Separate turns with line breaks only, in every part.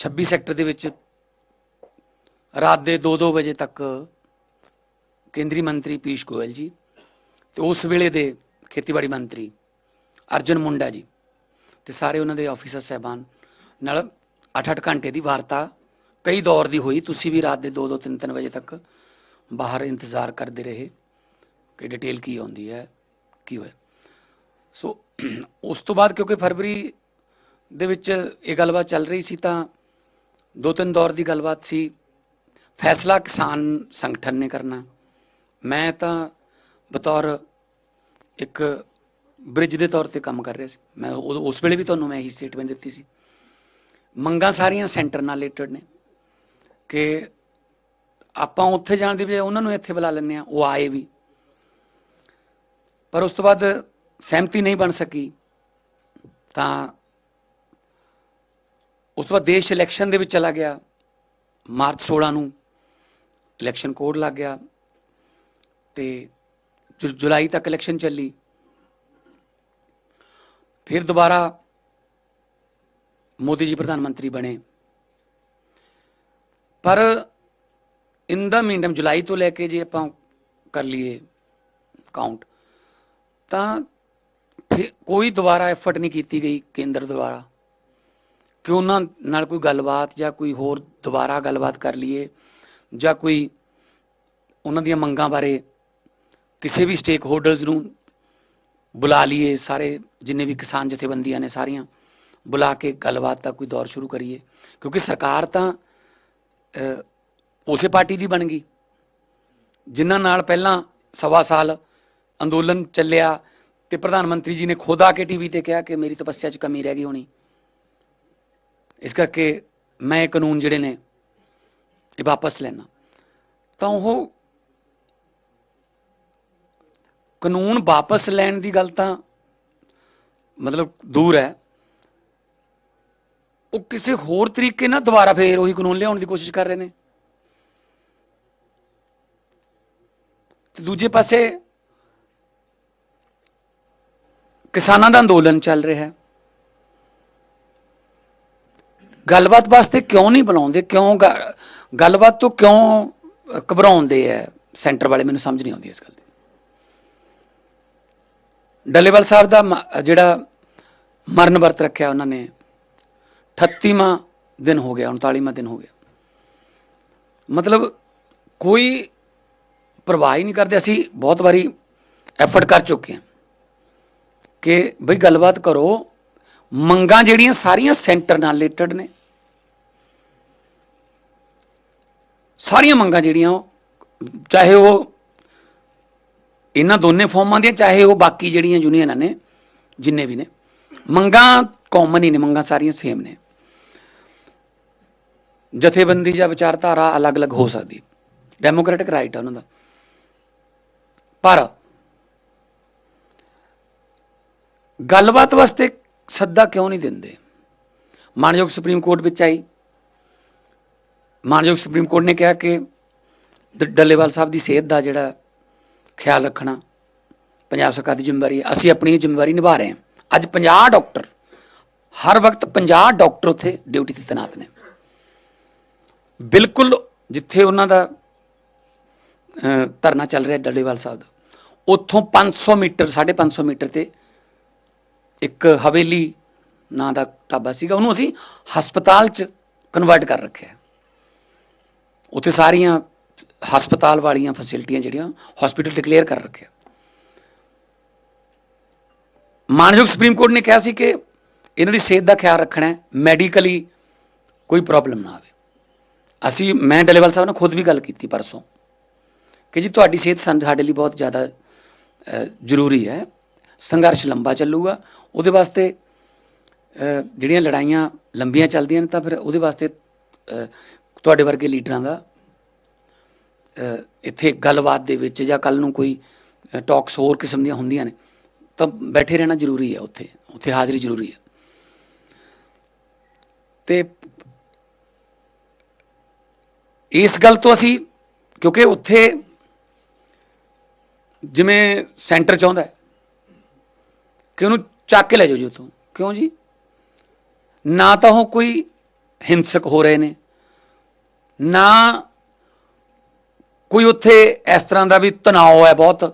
26 sector ਦੇ ਵਿੱਚ ਰਾਤ ਦੇ 2-2 ਵਜੇ ਤੱਕ ਕੇਂਦਰੀ ਮੰਤਰੀ ਪੀਸ਼ ਗੋਇਲ ਜੀ ਤੇ ਉਸ ਵੇਲੇ ਦੇ ਖੇਤੀਬਾੜੀ ਮੰਤਰੀ ਅਰਜਨ ਮੁੰਡਾ ਜੀ ਤੇ ਸਾਰੇ ਉਹਨਾਂ ਦੇ ਆਫੀਸਰ ਸਹਿਬਾਨ ਨਾਲ 8-8 ਘੰਟੇ ਦੀ ਵਾਰਤਾ ਕਈ ਦੌਰ ਦੀ ਹੋਈ। ਤੁਸੀਂ ਵੀ ਰਾਤ ਦੇ 2-2 3-3 ਵਜੇ ਤੱਕ ਬਾਹਰ ਇੰਤਜ਼ਾਰ ਕਰਦੇ ਰਹੇ ਕਿ ਡਿਟੇਲ ਕੀ ਆਉਂਦੀ ਹੈ, ਕੀ ਹੋਇਆ। ਸੋ ਉਸ ਤੋਂ ਬਾਅਦ ਕਿਉਂਕਿ ਫਰਵਰੀ ਦੇ ਵਿੱਚ ਇਹ ਗੱਲਬਾਤ ਚੱਲ ਰਹੀ ਸੀ ਤਾਂ ਦੋ ਤਿੰਨ ਦੌਰ ਦੀ ਗੱਲਬਾਤ ਸੀ। ਫੈਸਲਾ ਕਿਸਾਨ ਸੰਗਠਨ ਨੇ ਕਰਨਾ। ਮੈਂ ਤਾਂ ਬਤੌਰ ਇੱਕ ਬ੍ਰਿਜ ਦੇ ਤੌਰ ਤੇ ਕੰਮ ਕਰ ਰਿਹਾ ਸੀ। ਮੈਂ ਉਦੋਂ- ਉਸ ਵੇਲੇ ਵੀ ਤੁਹਾਨੂੰ ਮੈਂ ਇਹੀ ਸਟੇਟਮੈਂਟ ਦਿੱਤੀ ਸੀ। ਮੰਗਾਂ ਸਾਰੀਆਂ ਸੈਂਟਰ ਨਾਲ ਰਿਲੇਟਡ ਨੇ ਕਿ ਆਪਾਂ ਉੱਥੇ ਜਾਣ ਦੀ ਬਜਾਏ ਉਹਨਾਂ ਨੂੰ ਇੱਥੇ ਬੁਲਾ ਲੈਂਦੇ ਆ ਉਹ ਆਏ ਵੀ। ਪਰ ਉਸ ਤੋਂ ਬਾਅਦ ਸਹਿਮਤੀ ਨਹੀਂ ਬਣ ਸਕੀ ਤਾਂ ਉਸ ਤੋਂ ਬਾਅਦ ਦੇਸ਼ ਇਲੈਕਸ਼ਨ ਦੇ ਵਿੱਚ ਚਲਾ ਗਿਆ। ਮਾਰਚ 16 ਨੂੰ ਇਲੈਕਸ਼ਨ ਕੋਡ ਲੱਗ ਗਿਆ ਤੇ ਜੁ- ਜੁਲਾਈ ਤੱਕ ਇਲੈਕਸ਼ਨ ਚੱਲੀ। ਫਿਰ ਦੁਬਾਰਾ ਮੋਦੀ ਜੀ ਪ੍ਰਧਾਨ ਮੰਤਰੀ ਬਣੇ। ਪਰ ਇਨ ਦਾ ਮੀਨਟਮ ਜੁਲਾਈ ਤੋਂ ਲੈ ਕੇ ਜੇ ਆਪਾਂ ਕਰ ਲਈਏ ਕਾਊਂਟ ਤਾਂ ਫਿਰ ਕੋਈ ਦੁਬਾਰਾ ਐਫਰਟ ਨਹੀਂ ਕੀਤੀ ਗਈ ਕੇਂਦਰ ਦੁਆਰਾ। ਕਿ ਉਹਨਾਂ ਨਾਲ ਕੋਈ ਗੱਲਬਾਤ ਜਾਂ ਕੋਈ ਹੋਰ ਦੁਬਾਰਾ ਗੱਲਬਾਤ ਕਰ ਲਈਏ ਜਾਂ ਕੋਈ ਉਹਨਾਂ ਦੀਆਂ ਮੰਗਾਂ ਬਾਰੇ ਕਿਸੇ ਵੀ ਸਟੇਕ ਹੋਲਡਰਸ ਨੂੰ ਬੁਲਾ ਲਈਏ, ਸਾਰੇ ਜਿੰਨੇ ਵੀ ਕਿਸਾਨ ਜਥੇਬੰਦੀਆਂ ਨੇ ਸਾਰੀਆਂ, ਬੁਲਾ ਕੇ ਗੱਲਬਾਤ ਦਾ ਕੋਈ ਦੌਰ ਸ਼ੁਰੂ ਕਰੀਏ। ਕਿਉਂਕਿ ਸਰਕਾਰ ਤਾਂ ਉਸੇ ਪਾਰਟੀ ਦੀ ਬਣ ਗਈ, ਜਿਨ੍ਹਾਂ ਨਾਲ ਪਹਿਲਾਂ ਸਵਾ ਸਾਲ ਅੰਦੋਲਨ ਚੱਲਿਆ ਤੇ ਪ੍ਰਧਾਨ ਮੰਤਰੀ ਜੀ ਨੇ ਖੁਦ ਆ ਕੇ ਟੀਵੀ ਤੇ ਕਿਹਾ ਕਿ ਮੇਰੀ ਤਪੱਸਿਆ 'ਚ ਕਮੀ ਰਹਿ ਗਈ ਹੋਣੀ। ਇਸ ਕਰਕੇ ਮੈਂ ਇਹ ਕਾਨੂੰਨ ਜਿਹੜੇ ਨੇ ਇਹ ਵਾਪਸ ਲੈਣਾ ਤਾਂ ਉਹ ਕਾਨੂੰਨ ਵਾਪਸ ਲੈਣ ਦੀ ਗੱਲ ਤਾਂ ਮਤਲਬ ਦੂਰ ਹੈ। ਉਹ ਕਿਸੇ ਹੋਰ ਤਰੀਕੇ ਨਾਲ ਦੁਬਾਰਾ ਫੇਰ ਉਹੀ ਕਾਨੂੰਨ ਲਿਆਉਣ ਦੀ ਕੋਸ਼ਿਸ਼ ਕਰ ਰਹੇ ਨੇ। ਤੇ ਦੂਜੇ ਪਾਸੇ ਕਿਸਾਨਾਂ ਦਾ ਅੰਦੋਲਨ ਚੱਲ ਰਿਹਾ ਹੈ। ਗੱਲਬਾਤ ਵਾਸਤੇ ਕਿਉਂ ਨਹੀਂ ਬੁਲਾਉਂਦੇ? ਕਿਉਂ ਗ- ਗੱਲਬਾਤ ਤੋਂ ਕਿਉਂ ਘਬਰਾਉਂਦੇ ਐ? ਸੈਂਟਰ ਵਾਲੇ ਮੈਨੂੰ ਸਮਝ ਨਹੀਂ ਆਉਂਦੀ ਇਸ ਗੱਲ ਦੀ। ਡੱਲੇਵਾਲ ਸਾਹਿਬ ਦਾ ਮ- ਜਿਹੜਾ ਮਰਨ ਵਰਤ ਰੱਖਿਆ ਉਹਨਾਂ ਨੇ 38ਵਾਂ ਦਿਨ ਹੋ ਗਿਆ 39ਵਾਂ ਦਿਨ ਹੋ ਗਿਆ। ਮਤਲਬ ਕੋਈ ਪਰਵਾਹ ਹੀ ਨਹੀਂ ਕਰਦੇ। ਅਸੀਂ ਬਹੁਤ ਵਾਰੀ ਐਫਰਟ ਕਰ ਚੁੱਕੇ ਹਾਂ ਕਿ ਬਈ ਗੱਲਬਾਤ ਕਰੋ ਮੰਗਾਂ ਜਿਹੜੀਆਂ ਸਾਰੀਆਂ ਸੈਂਟਰ ਨਾਲ ਰਿਲੇਟਡ ਨੇ। ਸਾਰੀਆਂ ਮੰਗਾਂ ਜਿਹੜੀਆਂ ਉਹ, ਚਾਹੇ ਉਹ ਇਹਨਾਂ ਦੋਨੇ ਫਾਰਮਾਂ ਦੀਆਂ, ਚਾਹੇ ਉਹ ਬਾਕੀ ਜਿਹੜੀਆਂ ਯੂਨੀਅਨਾਂ ਨੇ, ਜਿੰਨੇ ਵੀ ਨੇ, ਮੰਗਾਂ ਕਾਮਨ ਹੀ ਨੇ, ਮੰਗਾਂ ਸਾਰੀਆਂ ਸੇਮ ਨੇ। ਜਥੇਬੰਦੀ ਜਾਂ ਵਿਚਾਰਧਾਰਾ ਅਲੱਗ-ਅਲੱਗ ਹੋ ਸਕਦੀ ਡੈਮੋਕ੍ਰੈਟਿਕ ਰਾਈਟ ਆ ਉਹਨਾਂ ਦਾ। ਪਰ ਗੱਲਬਾਤ ਵਾਸਤੇ ਸੱਦਾ ਕਿਉਂ ਨਹੀਂ ਦਿੰਦੇ? ਮਾਨਯੋਗ ਸੁਪਰੀਮ ਕੋਰਟ ਵਿੱਚ ਆਈ। ਮਾਨਯੋਗ ਸੁਪਰੀਮ ਕੋਰਟ ਨੇ ਕਿਹਾ ਕਿ ਡੱਲੇਵਾਲ ਸਾਹਿਬ ਦੀ ਸਿਹਤ ਦਾ ਜਿਹੜਾ ਖਿਆਲ ਰੱਖਣਾ ਪੰਜਾਬ ਸਰਕਾਰ ਦੀ ਜ਼ਿੰਮੇਵਾਰੀ ਹੈ। ਅਸੀਂ ਆਪਣੀ ਜ਼ਿੰਮੇਵਾਰੀ ਨਿਭਾ ਰਹੇ ਹਾਂ। ਅੱਜ 50 ਡਾਕਟਰ, ਹਰ ਵਕਤ 50 ਡਾਕਟਰ ਉੱਥੇ ਡਿਊਟੀ ਤੇ ਤੈਨਾਤ ਨੇ। ਬਿਲਕੁਲ ਜਿੱਥੇ ਉਹਨਾਂ ਦਾ ਧਰਨਾ ਚੱਲ ਰਿਹਾ ਡੱਲੇਵਾਲ ਸਾਹਿਬ ਦਾ, ਉੱਥੋਂ 500 ਮੀਟਰ 550 ਮੀਟਰ ਤੇ ਇੱਕ ਹਵੇਲੀ ਨਾਂ ਦਾ ਢਾਬਾ ਸੀਗਾ, ਉਹਨੂੰ ਅਸੀਂ ਹਸਪਤਾਲ 'ਚ ਕਨਵਰਟ ਕਰ ਰੱਖਿਆ ਉੱਥੇ ਸਾਰੀਆਂ ਹਸਪਤਾਲ ਵਾਲੀਆਂ ਫੈਸਿਲਿਟੀਆਂ ਜਿਹੜੀਆਂ ਹਸਪੀਟਲ ਡਿਕਲੇਅਰ ਕਰ ਰੱਖਿਆ ਮਾਨਯੋਗ ਸੁਪਰੀਮ ਕੋਰਟ ਨੇ ਕਿਹਾ ਸੀ ਕਿ ਇਹਨਾਂ ਦੀ ਸਿਹਤ ਦਾ ਖਿਆਲ ਰੱਖਣਾ ਹੈ ਮੈਡੀਕਲੀ ਕੋਈ ਪ੍ਰੋਬਲਮ ਨਾ ਆਵੇ। ਅਸੀਂ, ਮੈਂ ਡਲੇਵਾਲ ਸਾਹਿਬ ਨਾਲ ਖੁਦ ਵੀ ਗੱਲ ਕੀਤੀ ਪਰਸੋਂ ਕਿ ਜੀ ਤੁਹਾਡੀ ਸਿਹਤ ਸਾਨੂੰ ਸਾਡੇ ਲਈ ਬਹੁਤ ਜ਼ਿਆਦਾ ਜ਼ਰੂਰੀ ਹੈ। ਸੰਘਰਸ਼ ਲੰਬਾ ਚੱਲੂਗਾ, ਉਹਦੇ ਵਾਸਤੇ ਜਿਹੜੀਆਂ ਲੜਾਈਆਂ ਲੰਬੀਆਂ ਚੱਲਦੀਆਂ ਨੇ, ਤਾਂ ਫਿਰ ਉਹਦੇ ਵਾਸਤੇ ਤੁਹਾਡੇ ਵਰਗੇ ਲੀਡਰਾਂ ਦਾ ਇੱਥੇ ਗੱਲਬਾਤ ਦੇ ਵਿੱਚ ਜਾਂ ਕੱਲ ਨੂੰ ਕੋਈ ਟਾਕਸ ਹੋਰ ਕਿਸਮ ਦੀਆਂ ਹੁੰਦੀਆਂ ਨੇ, ਤਾਂ ਬੈਠੇ ਰਹਿਣਾ ਜ਼ਰੂਰੀ ਹੈ ਉੱਥੇ ਉੱਥੇ ਹਾਜ਼ਰੀ ਜ਼ਰੂਰੀ ਹੈ। ਤੇ ਇਸ ਗੱਲ ਤੋਂ ਅਸੀਂ, ਕਿਉਂਕਿ ਉੱਥੇ ਜਿਵੇਂ ਸੈਂਟਰ ਚਾਹੁੰਦਾ ਹੈ ਕਿ ਉਹਨੂੰ ਚੱਕ ਕੇ ਲੈ ਜਾਓ ਜੀ ਉੱਥੋਂ ਕਿਉਂ ਜੀ? ਨਾ ਤਾਂ ਉਹ ਕੋਈ ਹਿੰਸਕ ਹੋ ਰਹੇ ਨੇ, ਨਾ ਕੋਈ ਉੱਥੇ ਇਸ ਤਰ੍ਹਾਂ ਦਾ ਵੀ ਤਣਾਅ ਹੈ ਬਹੁਤ,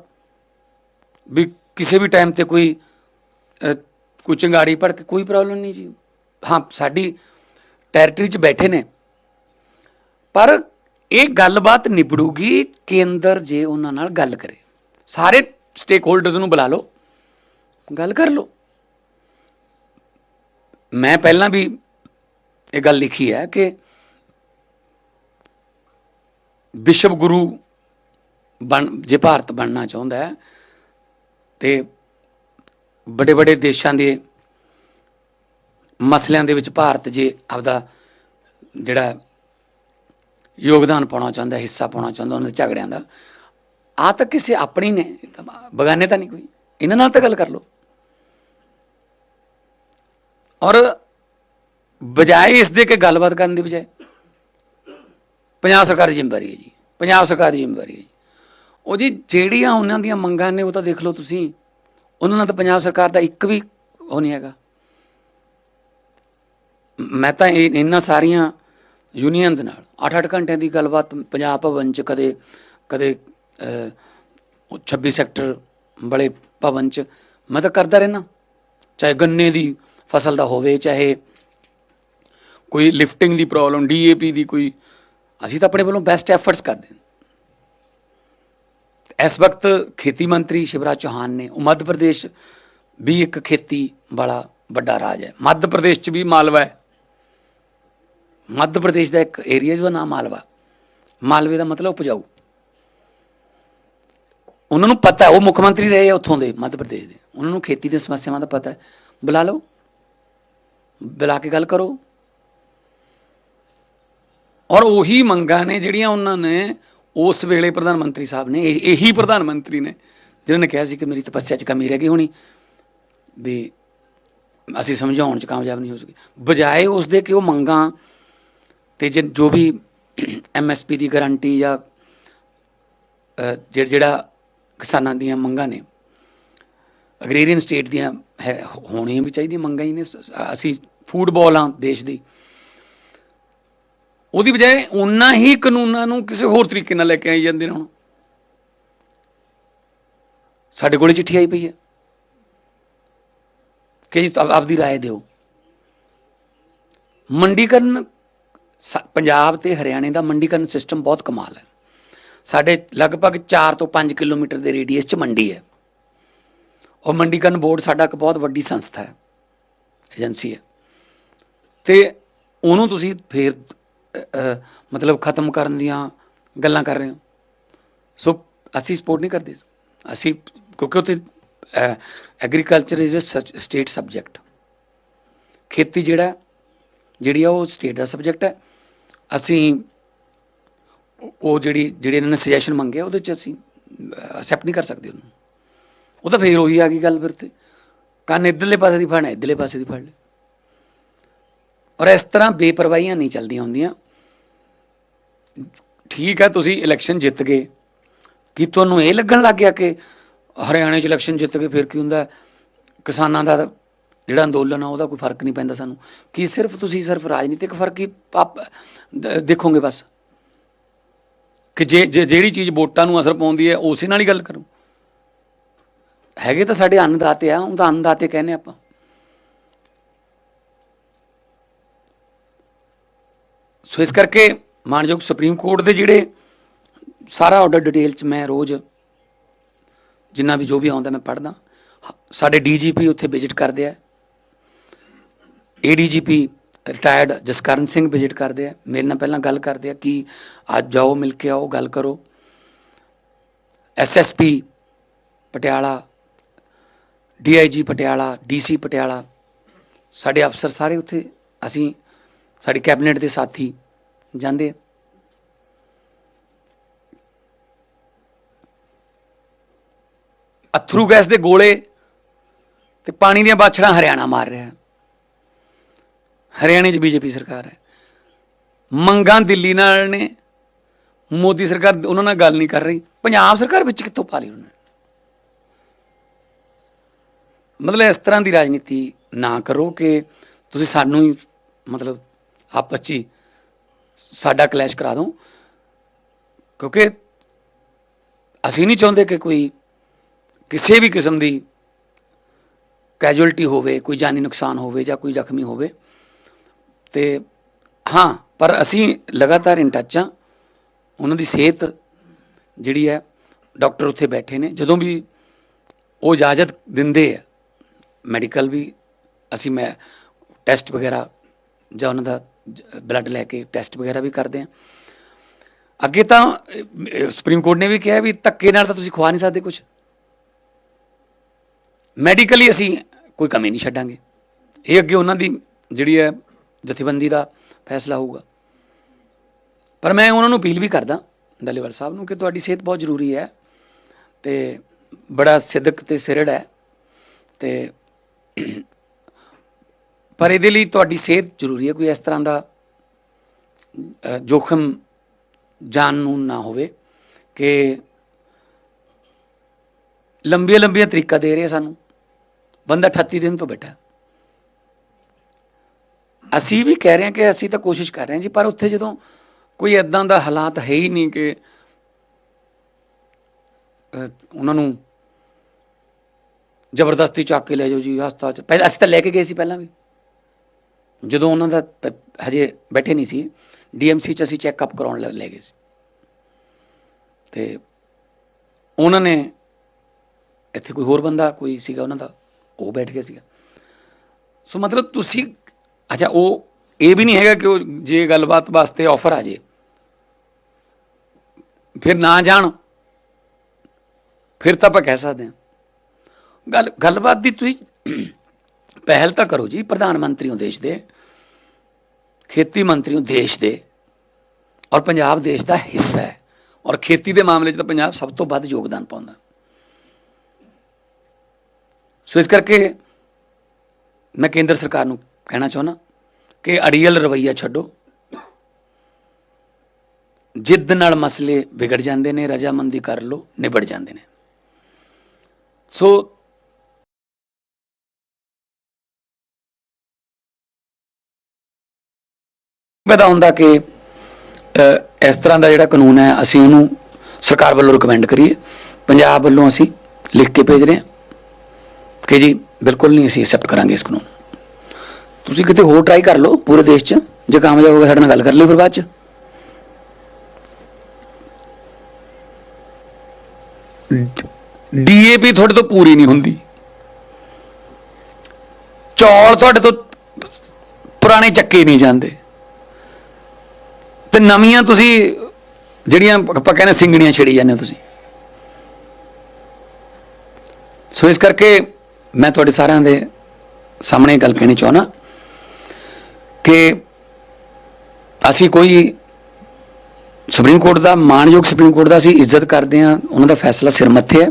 ਵੀ ਕਿਸੇ ਵੀ ਟਾਈਮ ਤੇ ਕੋਈ ਕੋਈ ਚੰਗਾੜੀ ਭੜ ਕੇ ਕੋਈ ਪ੍ਰੋਬਲਮ ਨਹੀਂ ਜੀ। ਹਾਂ, ਸਾਡੀ ਟੈਰੀਟਰੀ 'ਚ ਬੈਠੇ ਨੇ। ਪਰ ਇਹ ਗੱਲਬਾਤ ਨਿਬੜੂਗੀ ਕੇਂਦਰ ਜੇ ਉਹਨਾਂ ਨਾਲ ਗੱਲ ਕਰੇ। ਸਾਰੇ ਸਟੇਕ ਹੋਲਡਰਸ ਨੂੰ ਬੁਲਾ ਲਓ। ਗੱਲ ਕਰ ਲਓ। ਮੈਂ ਪਹਿਲਾਂ ਵੀ ਇਹ ਗੱਲ ਲਿਖੀ ਹੈ ਕਿ ਵਿਸ਼ਵ ਗੁਰੂ ਬਣ, ਜੇ ਭਾਰਤ ਬਣਨਾ ਚਾਹੁੰਦਾ ਹੈ ਤੇ ਵੱਡੇ ਵੱਡੇ ਦੇਸ਼ਾਂ ਦੇ ਮਸਲਿਆਂ ਦੇ ਵਿੱਚ ਭਾਰਤ ਜੇ ਆਪਦਾ ਜਿਹੜਾ ਯੋਗਦਾਨ ਪਾਉਣਾ ਚਾਹੁੰਦਾ, ਹਿੱਸਾ ਪਾਉਣਾ ਚਾਹੁੰਦਾ ਉਹਨਾਂ ਦੇ ਝਗੜਿਆਂ ਦਾ ਆ ਤਾਂ ਕਿਸੇ ਆਪਣੀ ਨੇ, ਬਗਾਨੇ ਤਾਂ ਨਹੀਂ ਕੋਈ। ਇਹਨਾਂ ਨਾਲ ਤਾਂ ਗੱਲ ਕਰ ਲਓ। ਔਰ ਬਜਾਏ ਇਸ ਦੇ ਕਿ ਗੱਲਬਾਤ ਕਰਨ ਦੀ ਬਜਾਏ ਪੰਜਾਬ ਸਰਕਾਰ ਦੀ ਜ਼ਿੰਮੇਵਾਰੀ ਹੈ ਜੀ ਪੰਜਾਬ ਸਰਕਾਰ ਦੀ ਜ਼ਿੰਮੇਵਾਰੀ ਹੈ ਜੀ। ਉਹ ਜੀ ਜਿਹੜੀਆਂ ਉਹਨਾਂ ਦੀਆਂ ਮੰਗਾਂ ਨੇ ਉਹ ਤਾਂ ਦੇਖ ਲਓ ਤੁਸੀਂ ਉਹਨਾਂ ਨਾਲ ਤਾਂ ਪੰਜਾਬ ਸਰਕਾਰ ਦਾ ਇੱਕ ਵੀ ਉਹ ਨਹੀਂ ਹੈਗਾ। ਮੈਂ ਤਾਂ ਇਹਨਾਂ ਸਾਰੀਆਂ ਯੂਨੀਅਨਸ ਨਾਲ 8-8 ਘੰਟਿਆਂ ਦੀ ਗੱਲਬਾਤ ਪੰਜਾਬ ਭਵਨ ਚ ਕਦੇ ਕਦੇ ਅਹ, 26 ਸੈਕਟਰ ਵਾਲੇ ਭਵਨ ਚ ਮੈਂ ਤਾਂ ਕਰਦਾ ਰਹਿਣਾ ਚਾਹੇ ਗੰਨੇ ਦੀ ਫਸਲ ਦਾ ਹੋਵੇ, ਚਾਹੇ ਕੋਈ ਲਿਫਟਿੰਗ ਦੀ ਪ੍ਰੋਬਲਮ ਡੀਏਪੀ ਦੀ ਕੋਈ, ਅਸੀਂ ਤਾਂ ਆਪਣੇ ਵੱਲੋਂ ਬੈਸਟ ਐਫਰਟਸ ਕਰਦੇ ਹਾਂ। ਇਸ ਵਕਤ ਖੇਤੀ ਮੰਤਰੀ ਸ਼ਿਵਰਾਜ ਚੌਹਾਨ ਨੇ ਉਹ ਮੱਧ ਪ੍ਰਦੇਸ਼ ਵੀ ਇੱਕ ਖੇਤੀ ਵਾਲਾ ਵੱਡਾ ਰਾਜ ਹੈ। ਮੱਧ ਪ੍ਰਦੇਸ਼ ਚ ਵੀ ਮਾਲਵਾ ਹੈ। ਮੱਧ ਪ੍ਰਦੇਸ਼ ਦਾ ਇੱਕ ਏਰੀਆ ਜਿਹਦਾ ਨਾਮ ਮਾਲਵਾ। ਮਾਲਵੇ ਦਾ ਮਤਲਬ ਉਪਜਾਊ। ਉਹਨਾਂ ਨੂੰ ਪਤਾ, ਉਹ ਮੁੱਖ ਮੰਤਰੀ ਰਹੇ ਆ ਉੱਥੋਂ ਦੇ, ਮੱਧ ਪ੍ਰਦੇਸ਼ ਦੇ। ਉਹਨਾਂ ਨੂੰ ਖੇਤੀ ਦੀਆਂ ਸਮੱਸਿਆਵਾਂ ਦਾ ਪਤਾ ਹੈ। ਬੁਲਾ ਲਓ। ਬੁਲਾ ਕੇ ਗੱਲ ਕਰੋ। ਔਰ ਉਹੀ ਮੰਗਾਂ ਨੇ ਜਿਹੜੀਆਂ ਉਹਨਾਂ ਨੇ ਉਸ ਵੇਲੇ ਪ੍ਰਧਾਨ ਮੰਤਰੀ ਸਾਹਿਬ ਨੇ ਇਹ- ਇਹੀ ਪ੍ਰਧਾਨ ਮੰਤਰੀ ਨੇ ਜਿਹਨਾਂ ਨੇ ਕਿਹਾ ਸੀ ਕਿ ਮੇਰੀ ਤਪੱਸਿਆ 'ਚ ਕਮੀ ਰਹਿ ਗਈ ਹੋਣੀ ਵੀ ਅਸੀਂ ਸਮਝਾਉਣ 'ਚ ਕਾਮਯਾਬ ਨਹੀਂ ਹੋ ਸਕੇ। ਬਜਾਏ ਉਸ ਦੇ ਕਿ ਉਹ ਮੰਗਾਂ ਤੇ ਜੇ ਜੋ ਵੀ ਐਮਐਸਪੀ ਦੀ ਗਾਰੰਟੀ ਜਾਂ ਅਹ, ਜਿਹੜਾ ਕਿਸਾਨਾਂ ਦੀਆਂ ਮੰਗਾਂ ਨੇ ਅਗਰੇਰੀਅਨ ਸਟੇਟ ਦੀਆਂ ਹੈ ਹੋਣੀਆਂ ਵੀ ਚਾਹੀਦੀਆਂ ਮੰਗਾਂ ਹੀ ਨੇ ਸ- ਅਸੀਂ ਫੂਡਬਾਲ ਆ ਦੇਸ਼ ਦੀ ਉਹਦੀ ਬਜਾਏ ਉਹਨਾਂ ਹੀ ਕਾਨੂੰਨਾਂ ਨੂੰ ਕਿਸੇ ਹੋਰ ਤਰੀਕੇ ਨਾਲ ਲੈ ਕੇ ਆਈ ਜਾਂਦੇ ਨੇ ਹੁਣ ਸਾਡੇ ਕੋਲੇ ਚਿੱਠੀ ਆਈ ਪਈ ਹੈ ਕਿ ਜੀ ਆਪ- ਆਪਦੀ رائے ਦਿਓ ਮੰਡੀਕਰਨ ਸ- ਪੰਜਾਬ ਤੇ ਹਰਿਆਣੇ ਦਾ ਮੰਡੀਕਰਨ ਸਿਸਟਮ ਬਹੁਤ ਕਮਾਲ ਹੈ ਸਾਡੇ ਲਗਭਗ 4 ਤੋਂ 5 ਕਿਲੋਮੀਟਰ ਦੇ ਰੇਡੀਅਸ 'ਚ ਮੰਡੀ ਹੈ ਔਰ ਮੰਡੀਕਰਨ ਬੋਰਡ ਸਾਡਾ ਇੱਕ ਬਹੁਤ ਵੱਡੀ ਸੰਸਥਾ ਹੈ, ਏਜੰਸੀ ਹੈ। ਤੇ ਉਹਨੂੰ ਤੁਸੀਂ ਫੇਰ ਮਤਲਬ ਖਤਮ ਕਰਨ ਦੀਆਂ ਗੱਲਾਂ ਕਰ ਰਹੇ ਹੋ। ਸੋ ਅਸੀਂ ਸਪੋਰਟ ਨਹੀਂ ਕਰਦੇ। ਅਸੀਂ, ਕਿਉਂਕਿ ਉੱਥੇ agriculture is a state subject ਖੇਤੀ ਜਿਹੜਾ ਜਿਹੜੀ ਆ ਉਹ ਸਟੇਟ ਦਾ ਸਬਜੈਕਟ ਹੈ। ਅਸੀਂ ਉਹ- ਉਹ ਜਿਹੜੀ, ਜਿਹੜੇ ਇਹਨਾਂ ਨੇ ਸੁਜੈਸ਼ਨ ਮੰਗਿਆ ਉਹਦੇ ਚ ਅਸੀਂ ਅਸੈਪਟ ਨਹੀਂ ਕਰ ਸਕਦੇ ਉਹਨੂੰ। ਉਹ ਤਾਂ ਫੇਰ ਉਹੀ ਆ ਗਈ ਗੱਲ ਫਿਰ ਤੇ। ਕੰਨ ਇੱਧਰਲੇ ਪਾਸੇ ਦੀ ਫੜਨਾ ਇੱਧਰਲੇ ਪਾਸੇ ਦੀ ਫੜ ਲੈ। ਔਰ ਇਸ ਤਰ੍ਹਾਂ ਬੇਪਰਵਾਹੀਆਂ ਨਹੀਂ ਚੱਲਦੀਆਂ ਹੁੰਦੀਆਂ। ਠੀਕ ਹੈ, ਤੁਸੀਂ ਇਲੈਕਸ਼ਨ ਜਿੱਤ ਗਏ। ਕੀ ਤੁਹਾਨੂੰ ਇਹ ਲੱਗਣ ਲੱਗ ਗਿਆ ਕਿ ਹਰਿਆਣੇ 'ਚ ਇਲੈਕਸ਼ਨ ਜਿੱਤ ਕੇ ਫਿਰ ਕੀ ਹੁੰਦਾ? ਕਿਸਾਨਾਂ ਦਾ ਜਿਹੜਾ ਅੰਦੋਲਨ ਆ, ਉਹਦਾ ਕੋਈ ਫ਼ਰਕ ਨਹੀਂ ਪੈਂਦਾ ਸਾਨੂੰ। ਕੀ ਸਿਰਫ ਤੁਸੀਂ ਸਿਰਫ ਰਾਜਨੀਤਿਕ ਫ਼ਰਕ ਹੀ ਆਪ ਦੇਖੋਗੇ ਬਸ? ਕਿ ਜੇ, ਜੇ- ਜਿਹੜੀ ਚੀਜ਼ ਵੋਟਾਂ ਨੂੰ ਅਸਰ ਪਾਉਂਦੀ ਹੈ, ਉਸੇ ਨਾਲ ਹੀ ਗੱਲ ਕਰੋ। ਹੈਗੇ ਤਾਂ ਸਾਡੇ ਅੰਨਦਾਤੇ ਆ ਉਹਦਾ ਅੰਨਦਾਤੇ ਕਹਿੰਦੇ ਆਪਾਂ। ਸੋ ਇਸ ਕਰਕੇ ਮਾਨਯੋਗ ਸੁਪਰੀਮ ਕੋਰਟ ਦੇ ਜਿਹੜੇ ਸਾਰਾ ਆਰਡਰ ਡਿਟੇਲ ਚ ਮੈਂ ਰੋਜ਼ ਜਿੰਨਾ ਵੀ ਜੋ ਵੀ ਆਉਂਦਾ ਮੈਂ ਪੜ੍ਹਦਾ। ਹ- ਸਾਡੇ ਡੀਜੀਪੀ ਉੱਥੇ ਵਿਜ਼ਿਟ ਕਰਦੇ ਆ। ADGP retired Jaskaran Singh visit ਕਰਦੇ ਆ। ਮੇਰੇ ਨਾਲ ਪਹਿਲਾਂ ਗੱਲ ਕਰਦੇ ਆ ਕਿ ਅੱਜ ਜਾਓ, ਮਿਲ ਕੇ ਆਓ, ਗੱਲ ਕਰੋ। SSP Patiala DIG Patiala, DC Patiala, ਸਾਡੇ ਅਫਸਰ ਸਾਰੇ ਉੱਥੇ, ਅਸੀਂ ਸਾਡੀ ਕੈਬਨਿਟ ਦੇ ਸਾਥੀ ਜਾਂਦੇ ਆ। ਅਥਰੂ ਗੈਸ ਦੇ ਗੋਲੇ ਤੇ ਪਾਣੀ ਦੀਆਂ ਬਾਛੜਾਂ ਹਰਿਆਣਾ ਮਾਰ ਰਿਹਾ। ਹਰਿਆਣੇ 'ਚ ਬੀਜੇਪੀ ਸਰਕਾਰ ਹੈ। ਮੰਗਾਂ ਦਿੱਲੀ ਨਾਲ ਨੇ, ਮੋਦੀ ਸਰਕਾਰ ਉਹਨਾਂ ਨਾਲ ਗੱਲ ਨਹੀਂ ਕਰ ਰਹੀ। ਪੰਜਾਬ ਸਰਕਾਰ ਵਿੱਚ ਕਿੱਥੋਂ ਪਾ ਲਈ ਉਹਨਾਂ ਨੇ ਮਤਲਬ ਇਸ ਤਰ੍ਹਾਂ ਦੀ ਰਾਜਨੀਤੀ ਨਾ ਕਰੋ ਕਿ ਤੁਸੀਂ ਸਾਨੂੰ ਹੀ, ਮਤਲਬ ਆਪਸ 'ਚ ਹੀ ਸਾਡਾ ਕਲੈਸ਼ ਕਰਾ ਦੋ ਕਿਉਂਕਿ ਅਸੀਂ ਨਹੀਂ ਚਾਹੁੰਦੇ ਕਿ ਕੋਈ ਕਿਸੇ ਵੀ ਕਿਸਮ ਦੀ ਕੈਜੂਅਲਟੀ ਹੋਵੇ, ਕੋਈ ਜਾਨੀ ਨੁਕਸਾਨ ਹੋਵੇ ਜਾਂ ਕੋਈ ਜ਼ਖਮੀ ਹੋਵੇ। ਤੇ ਹਾਂ, ਪਰ ਅਸੀਂ ਲਗਾਤਾਰ ਇਨ ਟੱਚ ਹਾਂ। ਉਹਨਾਂ ਦੀ ਸਿਹਤ ਜਿਹੜੀ ਹੈ, ਡਾਕਟਰ ਉੱਥੇ ਬੈਠੇ ਨੇ। ਜਦੋਂ ਵੀ ਉਹ ਇਜਾਜ਼ਤ ਦਿੰਦੇ ਆ ਮੈਡੀਕਲ ਵੀ ਅਸੀਂ ਮੈਂ ਟੈਸਟ ਵਗੈਰਾ ਜਾਂ ਉਹਨਾਂ ਦਾ ਬਲੱਡ ਲੈ ਕੇ ਟੈਸਟ ਵਗੈਰਾ ਵੀ ਕਰਦੇ ਹਾਂ। ਅੱਗੇ ਤਾਂ ਸੁਪਰੀਮ ਕੋਰਟ ਨੇ ਵੀ ਕਿਹਾ ਵੀ ਧੱਕੇ ਨਾਲ ਤਾਂ ਤੁਸੀਂ ਖਵਾ ਨਹੀਂ ਸਕਦੇ ਕੁਝ ਮੈਡੀਕਲੀ ਅਸੀਂ ਕੋਈ ਕਮੀ ਨਹੀਂ ਛੱਡਾਂਗੇ। ਇਹ ਅੱਗੇ ਉਹਨਾਂ ਦੀ ਜਿਹੜੀ ਹੈ ਜਥੇਬੰਦੀ ਦਾ ਫੈਸਲਾ ਹੋਊਗਾ। ਪਰ ਮੈਂ ਉਹਨਾਂ ਨੂੰ ਅਪੀਲ ਵੀ ਕਰਦਾ ਡੱਲੇਵਾਲ ਸਾਹਿਬ ਨੂੰ ਕਿ ਤੁਹਾਡੀ ਸਿਹਤ ਬਹੁਤ ਜ਼ਰੂਰੀ ਹੈ ਤੇ ਬੜਾ ਸਿੱਧਕ ਤੇ ਸਿਰੜ ਹੈ ਤੇ ਪਰ ਇਹਦੇ ਲਈ ਤੁਹਾਡੀ ਸਿਹਤ ਜ਼ਰੂਰੀ ਹੈ, ਕੋਈ ਇਸ ਤਰ੍ਹਾਂ ਦਾ ਜੋਖਮ ਜਾਨ ਨੂੰ ਨਾ ਹੋਵੇ ਕਿ ਲੰਬੀਆਂ ਲੰਬੀਆਂ ਤਰੀਕਾ ਦੇ ਰਿਹਾ ਸਾਨੂੰ। ਬੰਦਾ 38 ਦਿਨ ਤੋਂ ਬੈਠਾ। ਅਸੀਂ ਵੀ ਕਹਿ ਰਹੇ ਹਾਂ ਕਿ ਅਸੀਂ ਤਾਂ ਕੋਸ਼ਿਸ਼ ਕਰ ਰਹੇ ਹਾਂ ਜੀ, ਪਰ ਉੱਥੇ ਜਦੋਂ ਕੋਈ ਐਦਾਂ ਦਾ ਹਾਲਾਤ ਹੈ ਹੀ ਨਹੀਂ ਕਿ ਉਹਨਾਂ ਨੂੰ ਜ਼ਬਰਦਸਤੀ ਚੱਕ ਕੇ ਲੈ ਜਾਓ ਜੀ ਹਸਪਤਾਲ ਚ। ਪਹਿਲਾਂ ਅਸੀਂ ਤਾਂ ਲੈ ਕੇ ਗਏ ਸੀ ਪਹਿਲਾਂ ਵੀ। ਜਦੋਂ ਉਹਨਾਂ ਦਾ ਪ- ਹਜੇ ਬੈਠੇ ਨਹੀਂ ਸੀ ਡੀਐਮਸੀ ਚ ਅਸੀਂ ਚੈੱਕਅਪ ਕਰਾਉਣ ਲੈ ਲੈ ਗਏ ਸੀ। ਤੇ ਉਹਨਾਂ ਨੇ ਇੱਥੇ ਕੋਈ ਹੋਰ ਬੰਦਾ ਕੋਈ ਸੀਗਾ ਉਹਨਾਂ ਦਾ, ਉਹ ਬੈਠ ਗਿਆ ਸੀਗਾ। ਸੋ ਮਤਲਬ ਤੁਸੀਂ, ਅੱਛਾ ਉਹ ਇਹ ਵੀ ਨਹੀਂ ਹੈਗਾ ਕਿ ਉਹ ਜੇ ਗੱਲਬਾਤ ਵਾਸਤੇ ਆਫਰ ਆ ਜੇ। ਫਿਰ ਨਾ ਜਾਣ। ਫਿਰ ਤਾਂ ਆਪਾਂ ਕਹਿ ਸਕਦੇ ਹਾਂ। ਗੱਲ ਗੱਲਬਾਤ ਦੀ ਤੁਸੀਂ ਪਹਿਲ ਤਾਂ ਕਰੋ ਜੀ, ਪ੍ਰਧਾਨ ਮੰਤਰੀ ਹੋ ਦੇਸ਼ ਦੇ, ਖੇਤੀ ਮੰਤਰੀ ਹੋ ਦੇਸ਼ ਦੇ, ਔਰ ਪੰਜਾਬ ਦੇਸ਼ ਦਾ ਹਿੱਸਾ ਹੈ। ਔਰ ਖੇਤੀ ਦੇ ਮਾਮਲੇ 'ਚ ਤਾਂ ਪੰਜਾਬ ਸਭ ਤੋਂ ਵੱਧ ਯੋਗਦਾਨ ਪਾਉਂਦਾ। ਸੋ ਇਸ ਕਰਕੇ ਮੈਂ ਕੇਂਦਰ ਸਰਕਾਰ ਨੂੰ ਕਹਿਣਾ ਚਾਹੁੰਦਾ ਕਿ ਅੜੀਅਲ ਰਵਈਆ ਛੱਡੋ। ਜਿੱਦ ਨਾਲ ਮਸਲੇ ਵਿਗੜ ਜਾਂਦੇ ਨੇ, ਰਜਾਮੰਦੀ ਕਰ ਲੋ ਨਿਬੜ ਜਾਂਦੇ ਨੇ। ਸੋ ਪਤਾ ਹੁੰਦਾ ਕਿ ਇਸ ਤਰ੍ਹਾਂ ਦਾ ਜਿਹੜਾ ਕਾਨੂੰਨ ਹੈ, ਅਸੀਂ ਉਹਨੂੰ ਸਰਕਾਰ ਵੱਲੋਂ ਰეკਮੈਂਡ ਕਰੀਏ। ਪੰਜਾਬ ਵੱਲੋਂ ਅਸੀਂ ਲਿਖ ਕੇ ਭੇਜ ਰਹੇ ਹਾਂ ਕਿ ਜੀ, ਬਿਲਕੁਲ ਨਹੀਂ ਅਸੀਂ ਐਕਸੈਪਟ ਕਰਾਂਗੇ ਇਸ ਕਾਨੂੰਨ। ਤੁਸੀਂ ਕਿਤੇ ਹੋਰ ਟਰਾਈ ਕਰ ਲਓ ਪੂਰੇ ਦੇਸ਼ 'ਚ, ਜੇ ਕਾਮਯਾਬ ਹੋ ਗਿਆ ਸਾਡੇ ਨਾਲ ਗੱਲ ਕਰ ਲਈ ਫਿਰ ਬਾਅਦ 'ਚ। ਡੀਏਪੀ ਤੁਹਾਡੇ ਤੋਂ ਪੂਰੀ ਨਹੀਂ ਹੁੰਦੀ। ਚੌਲ ਤੁਹਾਡੇ ਤੋਂ ਪੁਰਾਣੇ ਚੱਕੇ ਨਹੀਂ ਜਾਂਦੇ। ਤੇ ਨਵੀਆਂ ਤੁਸੀਂ ਜਿਹੜੀਆਂ ਆਪਾਂ ਕਹਿੰਦੇ ਸਿੰਗੜੀਆਂ ਛੇੜੀ ਜਾਂਦੇ ਹੋ ਤੁਸੀਂ। ਸੋ ਇਸ ਕਰਕੇ ਮੈਂ ਤੁਹਾਡੇ ਸਾਰਿਆਂ ਦੇ ਸਾਹਮਣੇ ਗੱਲ ਕਹਿਣੀ ਚਾਹਣਾ ਕਿ ਅਸੀਂ ਕੋਈ ਸੁਪਰੀਮ ਕੋਰਟ ਦਾ ਮਾਨਯੋਗ ਸੁਪਰੀਮ ਕੋਰਟ ਦਾ ਅਸੀਂ ਇੱਜ਼ਤ ਕਰਦੇ ਹਾਂ, ਉਹਨਾਂ ਦਾ ਫੈਸਲਾ ਸਿਰ ਮੱਥੇ ਹੈ।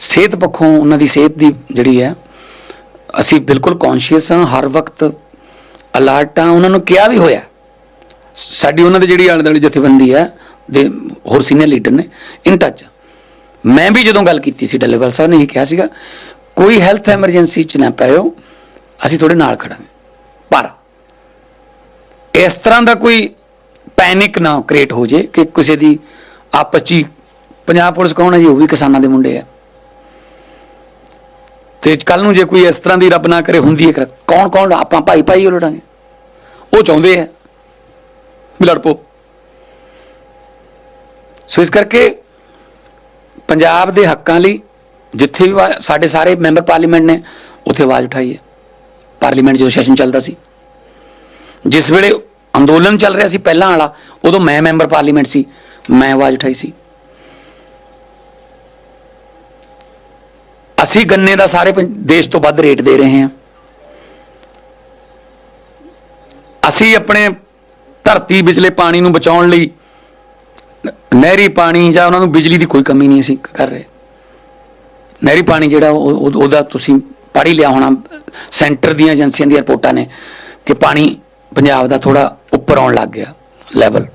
ਸਿਹਤ ਪੱਖੋਂ ਉਹਨਾਂ ਦੀ ਸਿਹਤ ਦੀ ਜਿਹੜੀ ਹੈ, ਅਸੀਂ ਬਿਲਕੁਲ ਕੌਨਸ਼ੀਅਸ ਹਾਂ, ਹਰ ਵਕਤ ਅਲਰਟ ਹਾਂ। ਉਹਨਾਂ ਨੂੰ ਕਿਹਾ ਵੀ ਹੋਇਆ ਸਾਡੀ ਉਹਨਾਂ ਦੀ ਜਿਹੜੀ ਆਲੇ ਦੁਆਲੇ ਜਥੇਬੰਦੀ ਹੈ, ਦੇ ਹੋਰ ਸੀਨੀਅਰ ਲੀਡਰ ਨੇ ਇਨ ਟੱਚ ਮੈਂ ਵੀ ਜਦੋਂ ਗੱਲ ਕੀਤੀ ਸੀ, ਡੱਲੇਵਾਲ ਸਾਹਿਬ ਨੇ ਇਹ ਕਿਹਾ ਸੀਗਾ, ਕੋਈ ਹੈਲਥ ਐਮਰਜੈਂਸੀ ਚ ਨਾ ਪਿਓ, ਅਸੀਂ ਤੁਹਾਡੇ ਨਾਲ ਖੜਾਂਗੇ। ਪਰ ਇਸ ਤਰ੍ਹਾਂ ਦਾ ਕੋਈ ਪੈਨਿਕ ਨਾ ਕ੍ਰੀਏਟ ਹੋ ਜੇ ਕਿ ਕਿਸੇ ਦੀ ਆਪਸ 'ਚ ਹੀ, ਪੰਜਾਬ ਪੁਲਿਸ ਕੌਣ ਹੈ ਜੀ, ਉਹ ਵੀ ਕਿਸਾਨਾਂ ਦੇ ਮੁੰਡੇ ਆ। ਤੇ ਕੱਲ ਨੂੰ ਜੇ ਕੋਈ ਇਸ ਤਰ੍ਹਾਂ ਦੀ ਰੱਬ ਨਾ ਕਰੇ, ਹੁੰਦੀ ਹੈ ਕੌਣ ਕੌਣ ਆਪਾਂ ਭਾਈ ਭਾਈ ਉਹ ਲੜਾਂਗੇ ਉਹ ਚਾਹੁੰਦੇ ਆ। ਵੀ ਲੜ ਪੋ ਸੋ ਇਸ ਕਰਕੇ ਪੰਜਾਬ ਦੇ ਹੱਕਾਂ ਲਈ ਜਿੱਥੇ ਵੀ, ਸਾਡੇ ਸਾਰੇ ਮੈਂਬਰ ਪਾਰਲੀਮੈਂਟ ਨੇ, ਉੱਥੇ ਆਵਾਜ਼ ਉਠਾਈ ਹੈ। ਪਾਰਲੀਮੈਂਟ ਜਦੋਂ ਸੈਸ਼ਨ ਚੱਲਦਾ ਸੀ। ਜਿਸ ਵੇਲੇ ਅੰਦੋਲਨ ਚੱਲ ਰਿਹਾ ਸੀ ਪਹਿਲਾਂ ਵਾਲਾ, ਉਦੋਂ ਮੈਂ ਮੈਂਬਰ ਪਾਰਲੀਮੈਂਟ ਸੀ, ਮੈਂ ਆਵਾਜ਼ ਉਠਾਈ ਸੀ। ਅਸੀਂ ਗੰਨੇ ਦਾ ਸਾਰੇ ਪੰ- ਦੇਸ਼ ਤੋਂ ਵੱਧ ਰੇਟ ਦੇ ਰਹੇ ਹਾਂ। ਅਸੀਂ ਆਪਣੇ ਧਰਤੀ ਵਿਚਲੇ ਪਾਣੀ ਨੂੰ ਬਚਾਉਣ ਲਈ ਨਹਿਰੀ ਪਾਣੀ ਜਾਂ ਉਹਨਾਂ ਨੂੰ ਬਿਜਲੀ ਦੀ ਕੋਈ ਕਮੀ ਨਹੀਂ ਅਸੀਂ ਕਰ ਰਹੇ। ਨਹਿਰੀ ਪਾਣੀ ਜਿਹੜਾ ਉਹ- ਉਹਦਾ ਤੁਸੀਂ ਪੜ੍ਹੀ ਲਿਆ ਹੋਣਾ। ਸੈਂਟਰ ਦੀਆਂ ਏਜੰਸੀਆਂ ਦੀਆਂ ਰਿਪੋਰਟਾਂ ਨੇ ਕਿ ਪਾਣੀ ਪੰਜਾਬ ਦਾ ਥੋੜਾ ਉੱਪਰ ਆਉਣ ਲੱਗ ਗਿਆ ਲੈਵਲ